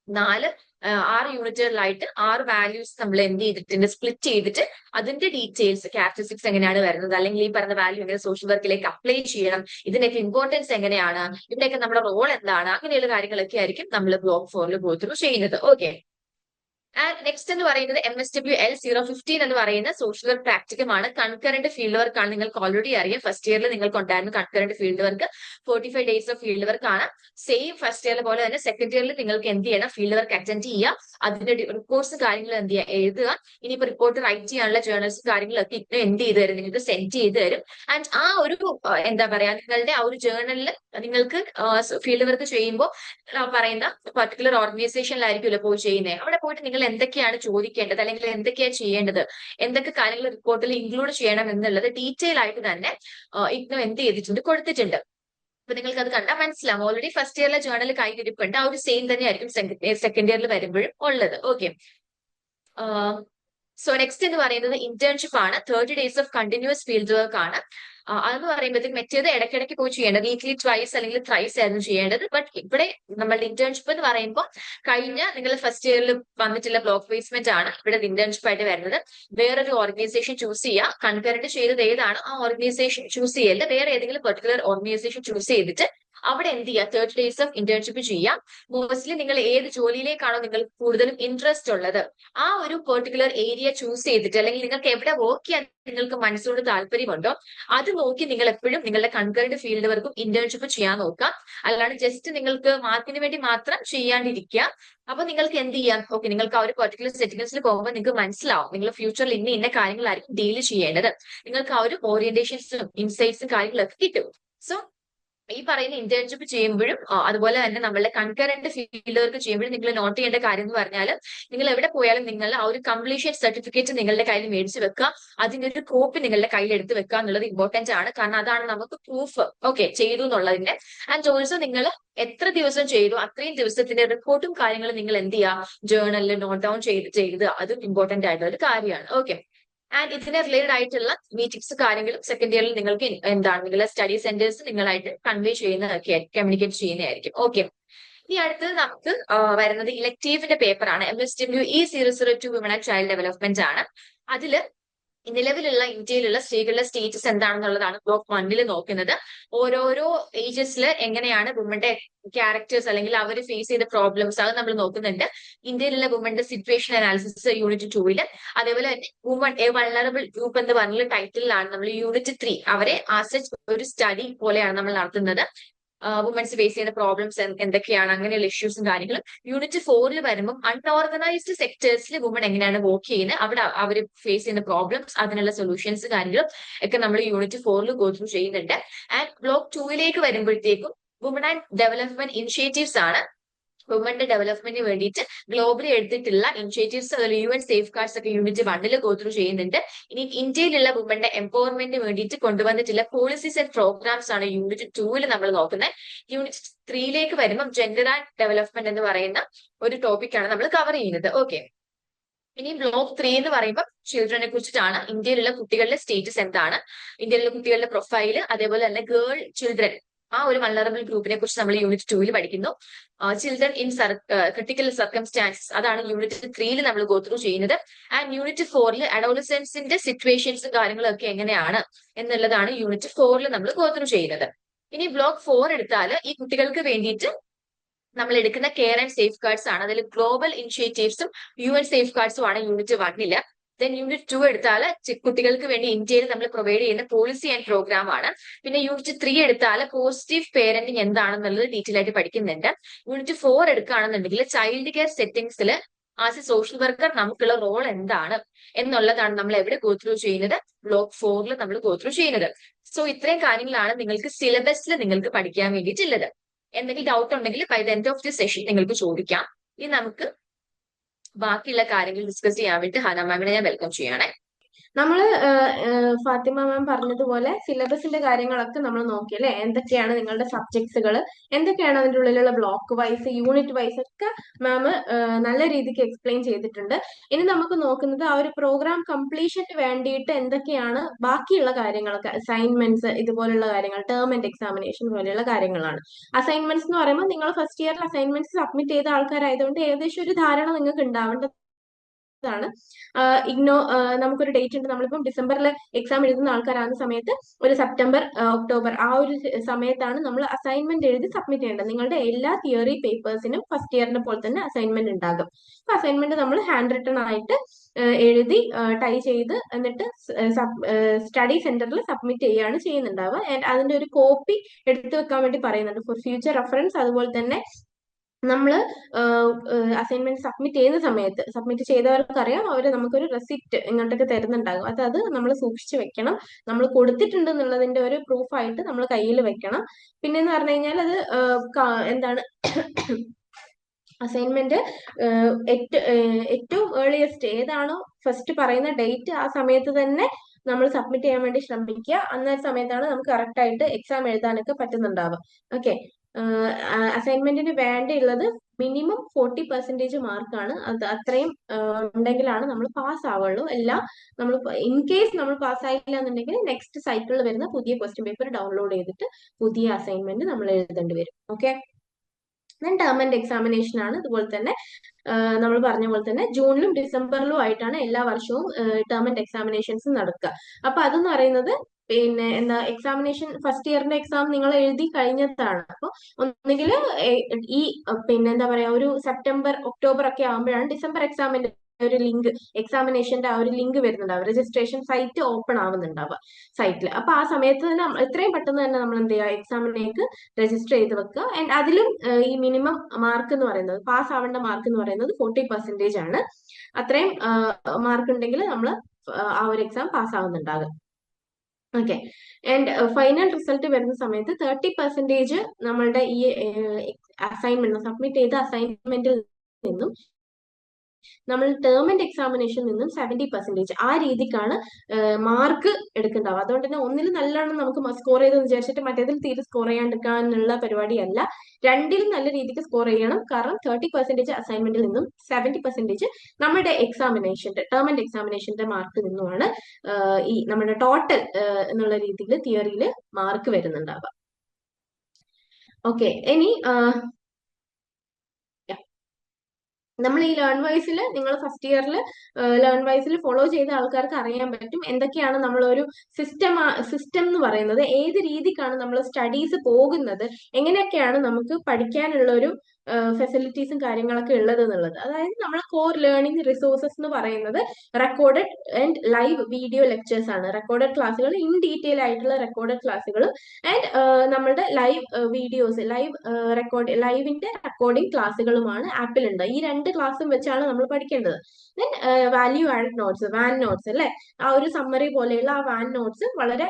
A: നാല് ആറ് യൂണിറ്റുകളിലായിട്ട് ആറ് വാല്യൂസ് നമ്മൾ എന്ത് ചെയ്തിട്ടുണ്ട് സ്പ്ലിറ്റ് ചെയ്തിട്ട് അതിന്റെ ഡീറ്റെയിൽസ് ക്യാരക്ടറിസ്റ്റിക്സ് എങ്ങനെയാണ് വരുന്നത്? അല്ലെങ്കിൽ ഈ പറഞ്ഞ വാല്യൂ എങ്ങനെ സോഷ്യൽ വർക്കിലേക്ക് അപ്ലൈ ചെയ്യണം? ഇതിനൊക്കെ ഇമ്പോർട്ടൻസ് എങ്ങനെയാണ്? ഇതിന്റെയൊക്കെ നമ്മുടെ റോൾ എന്താണ്? അങ്ങനെയുള്ള കാര്യങ്ങളൊക്കെ ആയിരിക്കും നമ്മൾ ബ്ലോക്ക് ഫോറിൽ ഗോ ചെയ്യുന്നത്. ഓക്കെ ആൻഡ് നെക്സ്റ്റ് എന്ന് പറയുന്നത് M S W L zero fifteen എന്ന് പറയുന്ന സോഷ്യൽ വർക്ക് പ്രാക്ടിക്കമാണ് കൺകറന്റ് ഫീൽഡ് വർക്ക് ആണ് നിങ്ങൾക്ക് ഓൾറെഡി അറിയാം. ഫസ്റ്റ് ഇയറിൽ നിങ്ങൾക്ക് ഉണ്ടായിരുന്ന concurrent field work forty five days of field work ആണ് സെയിം ഫസ്റ്റ് ഇയറിലെ പോലെ തന്നെ സെക്കൻഡ് ഇയറിൽ നിങ്ങൾക്ക് എന്ത് ചെയ്യണം? ഫീൽഡ് വർക്ക് അറ്റൻഡ് ചെയ്യുക അതിന്റെ റിപ്പോർട്ട്സ് കാര്യങ്ങൾ എന്ത് ചെയ്യുക എഴുതുക. ഇനിയിപ്പോ റിപ്പോർട്ട് റൈറ്റ് ചെയ്യാനുള്ള ജേർണൽസ് കാര്യങ്ങളൊക്കെ ഇപ്പം എന്ത് ചെയ്ത് തരും? നിങ്ങൾക്ക് സെൻഡ് ചെയ്ത് തരും. ആൻഡ് ആ ഒരു എന്താ പറയാ നിങ്ങളുടെ ആ ഒരു ജേർണലിൽ നിങ്ങൾക്ക് ഫീൽഡ് വർക്ക് ചെയ്യുമ്പോൾ പറയുന്ന പർട്ടിക്കുലർ ഓർഗനൈസേഷനിലായിരിക്കുമല്ലോ പോയി ചെയ്യുന്നത് അവിടെ പോയിട്ട് നിങ്ങൾ എന്തൊക്കെയാണ് ചോദിക്കേണ്ടത്? അല്ലെങ്കിൽ എന്തൊക്കെയാണ് ചെയ്യേണ്ടത്? എന്തൊക്കെ കാര്യങ്ങൾ റിപ്പോർട്ടിൽ ഇൻക്ലൂഡ് ചെയ്യണം എന്നുള്ളത് ഡീറ്റെയിൽ ആയിട്ട് തന്നെ ഇഗ്നോ എന്ത് ചെയ്തിട്ടുണ്ട് കൊടുത്തിട്ടുണ്ട്. അപ്പൊ നിങ്ങൾക്ക് അത് കണ്ടാൽ മനസ്സിലാവും. ഓൾറെഡി ഫസ്റ്റ് ഇയറിലെ ജേണൽ കൈകരിപ്പുണ്ട് ആ ഒരു സെയിം തന്നെയായിരിക്കും സെക്കൻഡ് ഇയറിൽ വരുമ്പോഴും ഉള്ളത്. ഓക്കെ സോ നെക്സ്റ്റ് എന്ന് പറയുന്നത് ഇന്റേൺഷിപ്പ് ആണ്. Thirty days of continuous field work ആണ്. അതെന്ന് പറയുമ്പോഴത്തേക്ക് മറ്റേത് ഇടയ്ക്കിടയ്ക്ക് പോയി ചെയ്യേണ്ടത്. വീക്ക്ലി ട്വൈസ് അല്ലെങ്കിൽ ത്രൈസ് ആയിരുന്നു ചെയ്യേണ്ടത്. ബട്ട് ഇവിടെ നമ്മളുടെ ഇന്റേൺഷിപ്പ് എന്ന് പറയുമ്പോൾ കഴിഞ്ഞ നിങ്ങൾ ഫസ്റ്റ് ഇയറിൽ വന്നിട്ടുള്ള ബ്ലോക്ക് പ്ലേസ്മെന്റ് ആണ് ഇവിടെ ഇന്റേൺഷിപ്പ് ആയിട്ട് വരുന്നത്. വേറൊരു ഓർഗനൈസേഷൻ ചൂസ് ചെയ്യുക കൺകറന്റ് ചെയ്തത് ഏതാണ്? ആ ഓർഗനൈസേഷൻ ചൂസ് ചെയ്യരുത് വേറെ ഏതെങ്കിലും പെർട്ടിക്കുലർ ഓർഗനൈസേഷൻ ചൂസ് ചെയ്തിട്ട് അവിടെ എന്ത് ചെയ്യുക തേർട്ടി ഡേയ്സ് ഓഫ് ഇന്റേൺഷിപ്പ് ചെയ്യാം മോസ്റ്റ്ലി നിങ്ങൾ ഏത് ജോലിയിലേക്കാണോ നിങ്ങൾ കൂടുതലും ഇൻട്രസ്റ്റ് ഉള്ളത്. ആ ഒരു പെർട്ടിക്കുലർ ഏരിയ ചൂസ് ചെയ്തിട്ട് അല്ലെങ്കിൽ നിങ്ങൾക്ക് എവിടെ വർക്ക് ചെയ്യാൻ നിങ്ങൾക്ക് മനസ്സോട് താല്പര്യമുണ്ടോ അത് നോക്കി നിങ്ങൾ എപ്പോഴും നിങ്ങളുടെ കൺകറന്റ് ഫീൽഡ് വർക്കും ഇന്റേൺഷിപ്പ് ചെയ്യാൻ നോക്കാം അല്ലാണ്ട് ജസ്റ്റ് നിങ്ങൾക്ക് മാർക്കിന് വേണ്ടി മാത്രം ചെയ്യാണ്ടിരിക്കുക. അപ്പൊ നിങ്ങൾക്ക് എന്ത് ചെയ്യാം? ഓക്കെ നിങ്ങൾക്ക് ആ ഒരു പെർട്ടിക്കുലർ സെറ്റിംഗ്സിൽ പോകുമ്പോൾ നിങ്ങൾക്ക് മനസ്സിലാവും. നിങ്ങൾ ഫ്യൂച്ചറിൽ ഇന്ന ഇന്ന കാര്യങ്ങളായിരിക്കും ഡീൽ ചെയ്യേണ്ടത്. നിങ്ങൾക്ക് ആ ഒരു ഓറിയന്റേഷൻസും ഇൻസൈറ്റ്സും കാര്യങ്ങളൊക്കെ കിട്ടും. സോ ഈ പറയുന്ന ഇന്റേൺഷിപ്പ് ചെയ്യുമ്പോഴും അതുപോലെ തന്നെ നമ്മളുടെ കൺകറന്റ് ഫീൽഡ് വർക്ക് ചെയ്യുമ്പോഴും നിങ്ങൾ നോട്ട് ചെയ്യേണ്ട കാര്യം എന്ന് പറഞ്ഞാൽ നിങ്ങൾ എവിടെ പോയാലും നിങ്ങൾ ആ ഒരു കംപ്ലീഷൻ സർട്ടിഫിക്കറ്റ് നിങ്ങളുടെ കയ്യിൽ മേടിച്ച് വെക്കുക. അതിന്റെ ഒരു കോപ്പി നിങ്ങളുടെ കയ്യിൽ എടുത്ത് വെക്കുക എന്നുള്ളത് ഇമ്പോർട്ടന്റ് ആണ്. കാരണം അതാണ് നമുക്ക് പ്രൂഫ് ഓക്കെ ചെയ്തു എന്നുള്ളതിന്റെ ആൻഡ് ഓൾസോ നിങ്ങൾ എത്ര ദിവസം ചെയ്തു അത്രയും ദിവസത്തിന്റെ റിപ്പോർട്ടും കാര്യങ്ങളും നിങ്ങൾ എന്ത് ചെയ്യുക? ജേർണലിൽ നോട്ട് ഡൗൺ ചെയ്ത് ചെയ്ത്. അതും ഇമ്പോർട്ടന്റ് ആയിട്ടുള്ള ഒരു കാര്യമാണ്. ഓക്കെ ആൻഡ് ഇതിനെ റിലേറ്റഡ് ആയിട്ടുള്ള മീറ്റിംഗ്സ് കാര്യങ്ങളും സെക്കൻഡ് ഇയറിൽ നിങ്ങൾക്ക് എന്താണ് നിങ്ങളുടെ സ്റ്റഡി സെന്റേഴ്സ് നിങ്ങളായിട്ട് കൺവേ ചെയ്യുന്നതൊക്കെ കമ്മ്യൂണിക്കേറ്റ് ചെയ്യുന്നതായിരിക്കും. ഓക്കെ ഇനി അടുത്തത് നമുക്ക് വരുന്നത് ഇലക്ടീവിന്റെ പേപ്പറാണ് M S W E zero zero two women and child development ആണ്. അതിൽ നിലവിലുള്ള ഇന്ത്യയിലുള്ള സ്ത്രീകളുടെ സ്റ്റേറ്റസ് എന്താണെന്നുള്ളതാണ് ബ്ലോക്ക് വണ്ണിൽ നോക്കുന്നത്. ഓരോരോ ഏജസിൽ എങ്ങനെയാണ് വുമന്റെ ക്യാരക്ടേഴ്സ് അല്ലെങ്കിൽ അവർ ഫേസ് ചെയ്ത പ്രോബ്ലംസ് അത് നമ്മൾ നോക്കുന്നുണ്ട്. ഇന്ത്യയിലുള്ള വുമന്റെ സിറ്റുവേഷൻ അനാലിസിസ് യൂണിറ്റ് ടൂവിൽ അതേപോലെ തന്നെ വുമൺ എ വൾണറബിൾ ഗ്രൂപ്പ് എന്ന് പറഞ്ഞ ടൈറ്റിലാണ് നമ്മൾ യൂണിറ്റ് ത്രീ അവരെ ആസ് ഒരു സ്റ്റഡി പോലെയാണ് നമ്മൾ നടത്തുന്നത്. വുമൻസ് ഫേസ് ചെയ്യുന്ന പ്രോബ്ലംസ് എന്തൊക്കെയാണ്? അങ്ങനെയുള്ള ഇഷ്യൂസും കാര്യങ്ങളും. യൂണിറ്റ് ഫോറിൽ വരുമ്പോൾ അൺഓർഗനൈസ്ഡ് സെക്ടേഴ്സിൽ വുമൺ എങ്ങനെയാണ് വർക്ക് ചെയ്യുന്നത് അവിടെ അവർ ഫേസ് ചെയ്യുന്ന പ്രോബ്ലംസ് അതിനുള്ള സൊല്യൂഷൻസ് കാര്യങ്ങളും ഒക്കെ നമ്മൾ യൂണിറ്റ് ഫോറിൽ ഗോ ത്രൂ ചെയ്യുന്നുണ്ട്. ആൻഡ് ബ്ലോക്ക് ടൂവിലേക്ക് വരുമ്പോഴത്തേക്കും വുമൺ ആൻഡ് ഡെവലപ്മെന്റ് ഇനിഷ്യേറ്റീവ്സ് ആണ് വുമന്റെ ഡെവലപ്മെന്റിന് വേണ്ടിയിട്ട് ഗ്ലോബലി എടുത്തിട്ടുള്ള ഇനിഷ്യേറ്റീവ്സ് അതുപോലെ യു എൻ സേഫ് ഗാർഡ്സ് ഒക്കെ യൂണിറ്റ് വണ്ണിൽ ഗോ ത്രൂ ചെയ്യുന്നുണ്ട്. ഇനി ഇന്ത്യയിലുള്ള വുമന്റെ എംപവർമെന്റിന് വേണ്ടിയിട്ട് കൊണ്ടുവന്നിട്ടുള്ള പോളിസീസ് ആൻഡ് പ്രോഗ്രാംസ് ആണ് യൂണിറ്റ് ടൂവിൽ നമ്മൾ നോക്കുന്നത്. യൂണിറ്റ് ത്രീയിലേക്ക് വരുമ്പോൾ ജെൻഡർ ആൻഡ് ഡെവലപ്മെന്റ് എന്ന് പറയുന്ന ഒരു ടോപ്പിക്കാണ് നമ്മൾ കവർ ചെയ്യുന്നത്. ഓക്കെ ഇനി ബ്ലോക്ക് ത്രീ എന്ന് പറയുമ്പോൾ ചിൽഡ്രനെ കുറിച്ചിട്ടാണ്. ഇന്ത്യയിലുള്ള കുട്ടികളുടെ സ്റ്റേറ്റസ് എന്താണ്? ഇന്ത്യയിലുള്ള കുട്ടികളുടെ പ്രൊഫൈൽ അതേപോലെ തന്നെ ഗേൾ ചിൽഡ്രൻ ആ ഒരു വൾണറബിൾ ഗ്രൂപ്പിനെ കുറിച്ച് നമ്മൾ യൂണിറ്റ് ടൂവിൽ പഠിക്കുന്നു. ചിൽഡ്രൻ ഇൻ ക്രിട്ടിക്കൽ സർക്കംസ്റ്റാൻസസ് അതാണ് യൂണിറ്റ് ത്രീയിൽ നമ്മൾ ഗോ ത്രൂ ചെയ്യുന്നത്. ആൻഡ് യൂണിറ്റ് ഫോറിൽ അഡോളസൻസിന്റെ സിറ്റുവേഷൻസും കാര്യങ്ങളും ഒക്കെ എങ്ങനെയാണ് എന്നുള്ളതാണ് യൂണിറ്റ് ഫോറിൽ നമ്മൾ ഗോ ത്രൂ ചെയ്യുന്നത്. ഇനി ബ്ലോക്ക് ഫോർ എടുത്താൽ ഈ കുട്ടികൾക്ക് വേണ്ടിയിട്ട് നമ്മൾ എടുക്കുന്ന കെയർ ആൻഡ് സേഫ് ഗാർഡ്സ് ആണ്. അതിൽ ഗ്ലോബൽ ഇനിഷ്യേറ്റീവ്സും യു എൻ സേഫ് ഗാർഡ്സും ആണ് യൂണിറ്റ് വണ്ണിൽ ദെൻ യൂണിറ്റ് ടു എടുത്താൽ കുട്ടികൾക്ക് വേണ്ടി ഇന്ത്യയിൽ നമ്മൾ പ്രൊവൈഡ് ചെയ്യുന്ന പോളിസി ആൻഡ് പ്രോഗ്രാം ആണ്. പിന്നെ യൂണിറ്റ് ത്രീ എടുത്താൽ പോസിറ്റീവ് പേരന്റിങ് എന്താണെന്നുള്ളത് ഡീറ്റെയിൽ ആയിട്ട് പഠിക്കുന്നുണ്ട്. യൂണിറ്റ് ഫോർ എടുക്കുകയാണെന്നുണ്ടെങ്കിൽ ചൈൽഡ് കെയർ സെറ്റിംഗ്സിൽ ആസ് എ സോഷ്യൽ വർക്കർ നമുക്കുള്ള റോൾ എന്താണ് എന്നുള്ളതാണ് നമ്മൾ എവിടെ ഗോ ത്രൂ ചെയ്യുന്നത്? ബ്ലോക്ക് ഫോറിൽ നമ്മൾ ഗോ ത്രൂ ചെയ്യുന്നത്. സോ ഇത്രയും കാര്യങ്ങളാണ് നിങ്ങൾക്ക് സിലബസിൽ നിങ്ങൾക്ക് പഠിക്കാൻ വേണ്ടിയിട്ടുള്ളത്. എന്തെങ്കിലും ഡൗട്ട് ഉണ്ടെങ്കിൽ by the end of the session നിങ്ങൾക്ക് ചോദിക്കാം. ഇനി നമുക്ക് ബാക്കിയുള്ള കാര്യങ്ങൾ ഡിസ്കസ് ചെയ്യാൻ വേണ്ടി ഹന മാമിനെ ഞാൻ വെൽക്കം ചെയ്യണേ
B: നമ്മൾ ഫാത്തിമ മാം പറഞ്ഞതുപോലെ സിലബസിന്റെ കാര്യങ്ങളൊക്കെ നമ്മൾ നോക്കി അല്ലെ എന്തൊക്കെയാണ് നിങ്ങളുടെ സബ്ജക്ട്സുകൾ എന്തൊക്കെയാണ് അതിന്റെ ഉള്ളിലുള്ള ബ്ലോക്ക് വൈസ് യൂണിറ്റ് വൈസ് ഒക്കെ മാം നല്ല രീതിക്ക് എക്സ്പ്ലെയിൻ ചെയ്തിട്ടുണ്ട്. ഇനി നമുക്ക് നോക്കുന്നത് ആ ഒരു പ്രോഗ്രാം കംപ്ലീഷന് വേണ്ടിയിട്ട് എന്തൊക്കെയാണ് ബാക്കിയുള്ള കാര്യങ്ങളൊക്കെ അസൈൻമെന്റ്സ് ഇതുപോലുള്ള കാര്യങ്ങൾ ടേം ആൻഡ് എക്സാമിനേഷൻ പോലെയുള്ള കാര്യങ്ങളാണ്. അസൈൻമെന്റ്സ് എന്ന് പറയുമ്പോൾ നിങ്ങൾ ഫസ്റ്റ് ഇയറിൽ അസൈൻമെന്റ്സ് സബ്മിറ്റ് ചെയ്ത ആൾക്കാരായതുകൊണ്ട് ഏകദേശം ഒരു ധാരണ നിങ്ങൾക്ക് ഉണ്ടാവേണ്ടത് ാണ് ഇഗ്നോ നമുക്കൊരു ഡേറ്റ് ഉണ്ട്. നമ്മളിപ്പം ഡിസംബറിൽ എക്സാം എഴുതുന്ന ആൾക്കാരാകുന്ന സമയത്ത് ഒരു സെപ്റ്റംബർ ഒക്ടോബർ ആ ഒരു സമയത്താണ് നമ്മൾ അസൈൻമെന്റ് എഴുതി സബ്മിറ്റ് ചെയ്യേണ്ടത്. നിങ്ങളുടെ എല്ലാ തിയറി പേപ്പേഴ്സിനും ഫസ്റ്റ് ഇയറിനെ പോലെ തന്നെ അസൈൻമെന്റ് ഉണ്ടാകും. അപ്പൊ അസൈൻമെന്റ് നമ്മൾ ഹാൻഡ് റിട്ടൺ ആയിട്ട് എഴുതി ടൈ ചെയ്ത് എന്നിട്ട് സ്റ്റഡി സെന്ററിൽ സബ്മിറ്റ് ചെയ്യുകയാണ് ചെയ്യുന്നുണ്ടാവുക. ആൻഡ് അതിന്റെ ഒരു കോപ്പി എടുത്തു വെക്കാൻ വേണ്ടി പറയുന്നുണ്ട്. ഫോർ ഫ്യൂച്ചർ റെഫറൻസ് അതുപോലെ തന്നെ നമ്മൾ അസൈൻമെന്റ് സബ്മിറ്റ് ചെയ്യുന്ന സമയത്ത് സബ്മിറ്റ് ചെയ്തവർക്ക് അറിയാം അവർ നമുക്കൊരു റെസിപ്റ്റ് ഇങ്ങോട്ടൊക്കെ തരുന്നുണ്ടാകും. അത് അത് നമ്മൾ സൂക്ഷിച്ചു വെക്കണം. നമ്മൾ കൊടുത്തിട്ടുണ്ട് എന്നുള്ളതിന്റെ ഒരു പ്രൂഫായിട്ട് നമ്മൾ കയ്യിൽ വെക്കണം. പിന്നെ എന്ന് പറഞ്ഞു കഴിഞ്ഞാൽ അത് എന്താണ് അസൈൻമെന്റ് ഏറ്റവും ഏർലിയസ്റ്റ് ഏതാണോ ഫസ്റ്റ് പറയുന്ന ഡേറ്റ് ആ സമയത്ത് തന്നെ നമ്മൾ സബ്മിറ്റ് ചെയ്യാൻ വേണ്ടി ശ്രമിക്കുക. അന്നേരം സമയത്താണ് നമുക്ക് കറക്റ്റ് ആയിട്ട് എക്സാം എഴുതാനൊക്കെ പറ്റുന്നുണ്ടാവുക. ഓക്കെ അസൈൻമെന്റിന് വേണ്ടിയുള്ളത് മിനിമം ഫോർട്ടി പെർസെന്റേജ് മാർക്കാണ് അത് അത്രയും ഉണ്ടെങ്കിലാണ് നമ്മൾ പാസ് ആവുള്ളൂ. അല്ല നമ്മൾ ഇൻ കേസ് നമ്മൾ പാസ് ആയില്ല എന്നുണ്ടെങ്കിൽ നെക്സ്റ്റ് സൈക്കിളിൽ വരുന്ന പുതിയ ക്വസ്റ്റ്യൻ പേപ്പർ ഡൗൺലോഡ് ചെയ്തിട്ട് പുതിയ അസൈൻമെന്റ് നമ്മൾ എഴുതേണ്ടി വരും. ഓക്കെ ടേം ആൻഡ് എക്സാമിനേഷൻ ആണ്. അതുപോലെ തന്നെ നമ്മൾ പറഞ്ഞ പോലെ തന്നെ ജൂണിലും ഡിസംബറിലും ആയിട്ടാണ് എല്ലാ വർഷവും ടേം ആൻഡ് എക്സാമിനേഷൻസ് നടക്കുക. അപ്പൊ അതെന്ന് പറയുന്നത് പിന്നെ എന്താ എക്സാമിനേഷൻ ഫസ്റ്റ് ഇയറിന്റെ എക്സാം നിങ്ങൾ എഴുതി കഴിഞ്ഞതാണ്. അപ്പൊ ഒന്നുകിൽ ഈ പിന്നെ എന്താ പറയാ ഒരു സെപ്റ്റംബർ ഒക്ടോബർ ഒക്കെ ആകുമ്പോഴാണ് ഡിസംബർ എക്സാമിന്റെ ഒരു ലിങ്ക് എക്സാമിനേഷന്റെ ആ ഒരു ലിങ്ക് വരുന്നുണ്ടാവും രജിസ്ട്രേഷൻ സൈറ്റ് ഓപ്പൺ ആവുന്നുണ്ടാവുക സൈറ്റിൽ അപ്പൊ ആ സമയത്ത് തന്നെ എത്രയും പെട്ടെന്ന് തന്നെ നമ്മൾ എന്ത് ചെയ്യുക എക്സാമിനേക്ക് രജിസ്റ്റർ ചെയ്ത് വെക്കുക. ആൻഡ് അതിലും ഈ മിനിമം മാർക്ക് എന്ന് പറയുന്നത് പാസ് ആവേണ്ട മാർക്ക് എന്ന് പറയുന്നത് ഫോർട്ടി പെർസെന്റേജ് ആണ്. അത്രയും മാർക്ക് ഉണ്ടെങ്കിൽ നമ്മൾ ആ ഒരു എക്സാം പാസ് ആവുന്നുണ്ടാകും ഓക്കെ ആൻഡ് ഫൈനൽ റിസൾട്ട് വരുന്ന സമയത്ത് തേർട്ടി പെർസെന്റേജ് നമ്മളുടെ ഈ അസൈൻമെന്റ് സബ്മിറ്റ് ചെയ്ത അസൈൻമെന്റിൽ നിന്നും നമ്മൾ ടേം ആൻഡ് എക്സാമിനേഷൻ നിന്നും സെവന്റി പെർസെന്റേജ് ആ രീതിക്കാണ് മാർക്ക് എടുക്കുന്നുണ്ടാവുക അതുകൊണ്ട് തന്നെ ഒന്നിൽ നല്ലോണം നമുക്ക് സ്കോർ ചെയ്തെന്ന് വിചാരിച്ചിട്ട് മറ്റേതിൽ തീരെ സ്കോർ ചെയ്യാണ്ടിരിക്കാനുള്ള പരിപാടിയല്ല. രണ്ടിലും നല്ല രീതിക്ക് സ്കോർ ചെയ്യണം. കാരണം തേർട്ടി പെർസെന്റേജ് അസൈൻമെന്റിൽ നിന്നും സെവന്റി പെർസെന്റേജ് നമ്മുടെ എക്സാമിനേഷന്റെ ടേം ആൻഡ് എക്സാമിനേഷന്റെ മാർക്ക് നിന്നുമാണ് ഈ നമ്മുടെ ടോട്ടൽ എന്നുള്ള രീതിയിൽ തിയറിയിൽ മാർക്ക് വരുന്നുണ്ടാവുക. ഓക്കെ ഇനി നമ്മൾ ഈ ലേൺ വൈസിൽ നിങ്ങൾ ഫസ്റ്റ് ഇയറിൽ ലേൺ വൈസിൽ ഫോളോ ചെയ്ത ആൾക്കാർക്ക് അറിയാൻ പറ്റും എന്തൊക്കെയാണ് നമ്മളൊരു സിസ്റ്റം സിസ്റ്റം എന്ന് പറയുന്നത് ഏത് രീതിക്കാണ് നമ്മൾ സ്റ്റഡീസ് പോകുന്നത് എങ്ങനെയൊക്കെയാണ് നമുക്ക് പഠിക്കാനുള്ള ഒരു ഫെസിലിറ്റീസും കാര്യങ്ങളൊക്കെ ഉള്ളത് എന്നുള്ളത്. അതായത് നമ്മൾ കോർ ലേണിംഗ് റിസോഴ്സസ് എന്ന് പറയുന്നത് recorded and live video lectures ആണ്. റെക്കോർഡഡ് ക്ലാസ്സുകൾ ഇൻ ഡീറ്റെയിൽ ആയിട്ടുള്ള റെക്കോർഡഡ് ക്ലാസ്സുകളും ആൻഡ് നമ്മളുടെ ലൈവ് വീഡിയോസ് ലൈവ് റെക്കോർഡ് ലൈവിന്റെ റെക്കോർഡിംഗ് ക്ലാസ്സുകളുമാണ് ആപ്പിലുണ്ട് ഈ രണ്ട് ക്ലാസ്സും വെച്ചാണ് നമ്മൾ പഠിക്കേണ്ടത്. ദെൻ വാല്യൂ ആഡ് നോട്ട്സ് വാൻ നോട്ട്സ് അല്ലെ? ആ ഒരു സമ്മറി പോലെയുള്ള ആ വാൻ നോട്ട്സ് വളരെ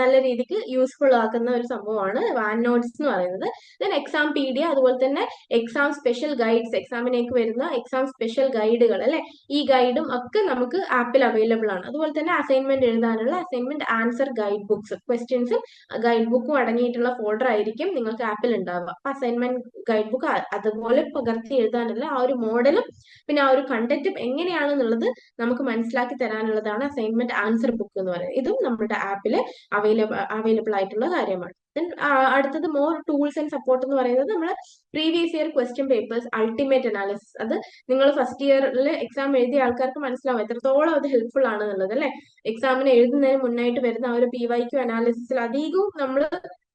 B: നല്ല രീതിക്ക് യൂസ്ഫുൾ ആക്കുന്ന ഒരു സംഭവമാണ് വാൻ നോട്ട്സ് എന്ന് പറയുന്നത്. ദെൻ എക്സാം പി ഡി അതുപോലെ തന്നെ എക്സാം സ്പെഷ്യൽ ഗൈഡ്സ് എക്സാമിനേക്ക് വരുന്ന എക്സാം സ്പെഷ്യൽ ഗൈഡുകൾ അല്ലെ? ഈ ഗൈഡും ഒക്കെ നമുക്ക് ആപ്പിൽ അവൈലബിൾ ആണ്. അതുപോലെ തന്നെ അസൈൻമെന്റ് എഴുതാനുള്ള അസൈൻമെന്റ് ആൻസർ ഗൈഡ് ബുക്സ് ക്വസ്റ്റ്യൻസും ഗൈഡ് ബുക്കും അടങ്ങിയിട്ടുള്ള ഫോൾഡർ ആയിരിക്കും നിങ്ങൾക്ക് ആപ്പിൽ ഉണ്ടാവുക. അപ്പൊ അസൈൻമെന്റ് ഗൈഡ് ബുക്ക് അതുപോലെ പകർത്തി എഴുതാനുള്ള ആ ഒരു മോഡലും പിന്നെ ആ ഒരു കണ്ടന്റും എങ്ങനെയാണെന്നുള്ളത് നമുക്ക് മനസ്സിലാക്കി തരാനുള്ളതാണ് അസൈൻമെന്റ് ആൻസർ ബുക്ക് എന്ന് പറയുന്നത്. ഇതും നമ്മുടെ ആപ്പിൽ അവൈലബിൾ അവൈലബിൾ ആയിട്ടുള്ള കാര്യമാണ്. അടുത്തത് മോർ ടൂൾസ് ആൻഡ് സപ്പോർട്ട് എന്ന് പറയുന്നത് നമ്മൾ previous year question papers ultimate analysis അത് നിങ്ങൾ ഫസ്റ്റ് ഇയറിൽ എക്സാം എഴുതിയ ആൾക്കാർക്ക് മനസ്സിലാവും എത്രത്തോളം അത് ഹെൽപ്ഫുൾ ആണെന്നുള്ളത് അല്ലെ? എക്സാമിന് എഴുതുന്നതിന് മുന്നായിട്ട് വരുന്ന ആ ഒരു പി വൈ ക്യു അനാലിസിസിൽ അധികവും നമ്മൾ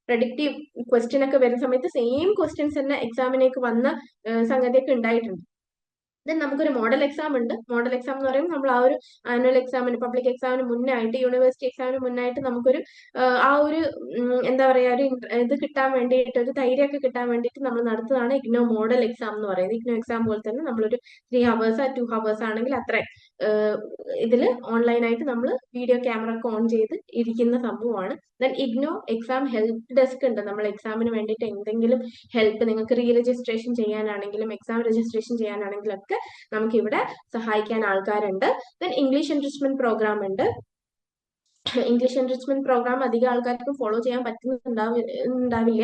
B: പ്രഡിക്റ്റീവ് ക്വസ്റ്റ്യൻ ഒക്കെ വരുന്ന സമയത്ത് സെയിം ക്വസ്റ്റ്യൻസ് തന്നെ എക്സാമിനേക്ക് വന്ന സംഗതിയൊക്കെ ഉണ്ടായിട്ടുണ്ട്. ദെൻ നമുക്കൊരു മോഡൽ എക്സാം ഉണ്ട്. മോഡൽ എക്സാം എന്ന് പറയുമ്പോൾ നമ്മൾ ആ ഒരു ആനുവൽ എക്സാമിന് പബ്ലിക് എക്സാമിന് മുന്നായിട്ട് യൂണിവേഴ്സിറ്റി എക്സാമിന് മുന്നായിട്ട് നമുക്കൊരു ആ, ആ ഒരു എന്താ പറയാ ഒരു ഇത് കിട്ടാൻ വേണ്ടിയിട്ട് ഒരു ധൈര്യമൊക്കെ കിട്ടാൻ വേണ്ടിയിട്ട് നമ്മൾ നടത്തുന്നതാണ് ഇഗ്നോ മോഡൽ എക്സാം എന്ന് പറയുന്നത്. ഇഗ്നോ എക്സാം പോലെ തന്നെ നമ്മളൊരു ത്രീ ഹവേഴ്സ് ടു ഹവേഴ്സ് ആണെങ്കിൽ അത്ര ഇതിൽ ഓൺലൈനായിട്ട് നമ്മൾ വീഡിയോ ക്യാമറ ഒക്കെ ഓൺ ചെയ്ത് ഇരിക്കുന്ന സംഭവമാണ്. Then IGNOU exam help desk ഉണ്ട്. നമ്മൾ എക്സാമിന് വേണ്ടിയിട്ട് എന്തെങ്കിലും ഹെൽപ്പ് നിങ്ങൾക്ക് റീ രജിസ്ട്രേഷൻ ചെയ്യാനാണെങ്കിലും എക്സാം രജിസ്ട്രേഷൻ ചെയ്യാനാണെങ്കിലും ഒക്കെ നമുക്ക് ഇവിടെ സഹായിക്കാൻ ആൾക്കാരുണ്ട്. ദെൻ ഇംഗ്ലീഷ് എൻറിച്ച്മെന്റ് പ്രോഗ്രാം ഉണ്ട്. ഇംഗ്ലീഷ് എൻറിച്ച്മെന്റ് പ്രോഗ്രാം അധികം ആൾക്കാർക്ക് ഫോളോ ചെയ്യാൻ പറ്റുന്നുണ്ടാവില്ല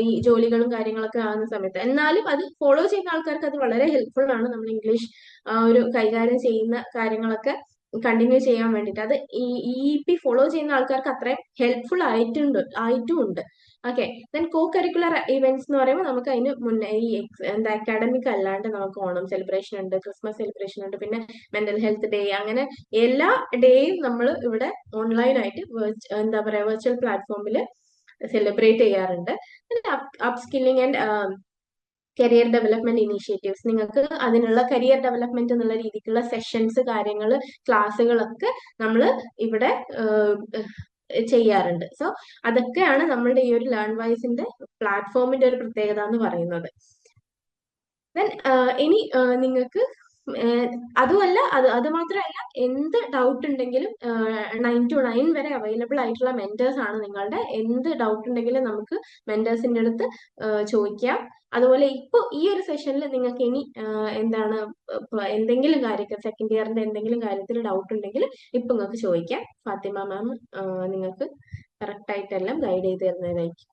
B: ഈ ജോലികളും കാര്യങ്ങളൊക്കെ ആകുന്ന സമയത്ത്. എന്നാലും അത് ഫോളോ ചെയ്യുന്ന ആൾക്കാർക്ക് അത് വളരെ ഹെൽപ്ഫുൾ ആണ്. നമ്മൾ ഇംഗ്ലീഷ് ഒരു കൈകാര്യം ചെയ്യുന്ന കാര്യങ്ങളൊക്കെ കണ്ടിന്യൂ ചെയ്യാൻ വേണ്ടിയിട്ട്. അത് ഇ പി ഫോളോ ചെയ്യുന്ന ആൾക്കാർക്ക് അത്രയും ഹെൽപ്ഫുൾ ആയിട്ടുണ്ട് ആയിട്ടും ഉണ്ട് okay then co curricular events എന്ന് പറയുമ്പോൾ നമുക്ക് അതിന് മുന്നേ ഈ എന്താ അക്കാഡമിക് അല്ലാണ്ട് നമുക്ക് ഓണം സെലിബ്രേഷൻ ഉണ്ട് ക്രിസ്മസ് സെലിബ്രേഷൻ ഉണ്ട് പിന്നെ മെന്റൽ ഹെൽത്ത് ഡേ അങ്ങനെ എല്ലാ ഡേയും നമ്മൾ ഇവിടെ ഓൺലൈനായിട്ട് എന്താ പറയുക വെർച്വൽ പ്ലാറ്റ്ഫോമിൽ സെലിബ്രേറ്റ് ചെയ്യാറുണ്ട്. Up skilling and career development initiatives നിങ്ങൾക്ക് അതിനുള്ള കരിയർ ഡെവലപ്മെന്റ് എന്നുള്ള രീതിക്കുള്ള സെഷൻസ് കാര്യങ്ങൾ ക്ലാസ്സുകളൊക്കെ നമ്മൾ ഇവിടെ ചെയ്യാറുണ്ട്. സോ അതൊക്കെയാണ് നമ്മളുടെ ഈ ഒരു ലേൺ വൈസിന്റെ പ്ലാറ്റ്ഫോമിന്റെ ഒരു പ്രത്യേകത എന്ന് പറയുന്നത്. ദെൻ ഇനി നിങ്ങൾക്ക് അതുമല്ല അത് അത് മാത്രമല്ല എന്ത് ഡൗട്ട് ഉണ്ടെങ്കിലും നയൻ ടു നയൻ വരെ അവൈലബിൾ ആയിട്ടുള്ള മെന്റേഴ്സ് ആണ് നിങ്ങളുടെ. എന്ത് ഡൗട്ട് ഉണ്ടെങ്കിലും നമുക്ക് മെന്റേഴ്സിന്റെ അടുത്ത് ചോദിക്കാം. അതുപോലെ ഇപ്പോൾ ഈ ഒരു സെഷനിൽ നിങ്ങൾക്ക് ഇനി എന്താണ് എന്തെങ്കിലും കാര്യത്തിൽ സെക്കൻഡ് ഇയറിന്റെ എന്തെങ്കിലും കാര്യത്തിൽ ഡൗട്ട് ഉണ്ടെങ്കിൽ ഇപ്പൊ നിങ്ങൾക്ക് ചോദിക്കാം. ഫാത്തിമ മാം നിങ്ങൾക്ക് കറക്റ്റ് ആയിട്ടെല്ലാം ഗൈഡ് ചെയ്ത് തരുന്നതായിരിക്കും.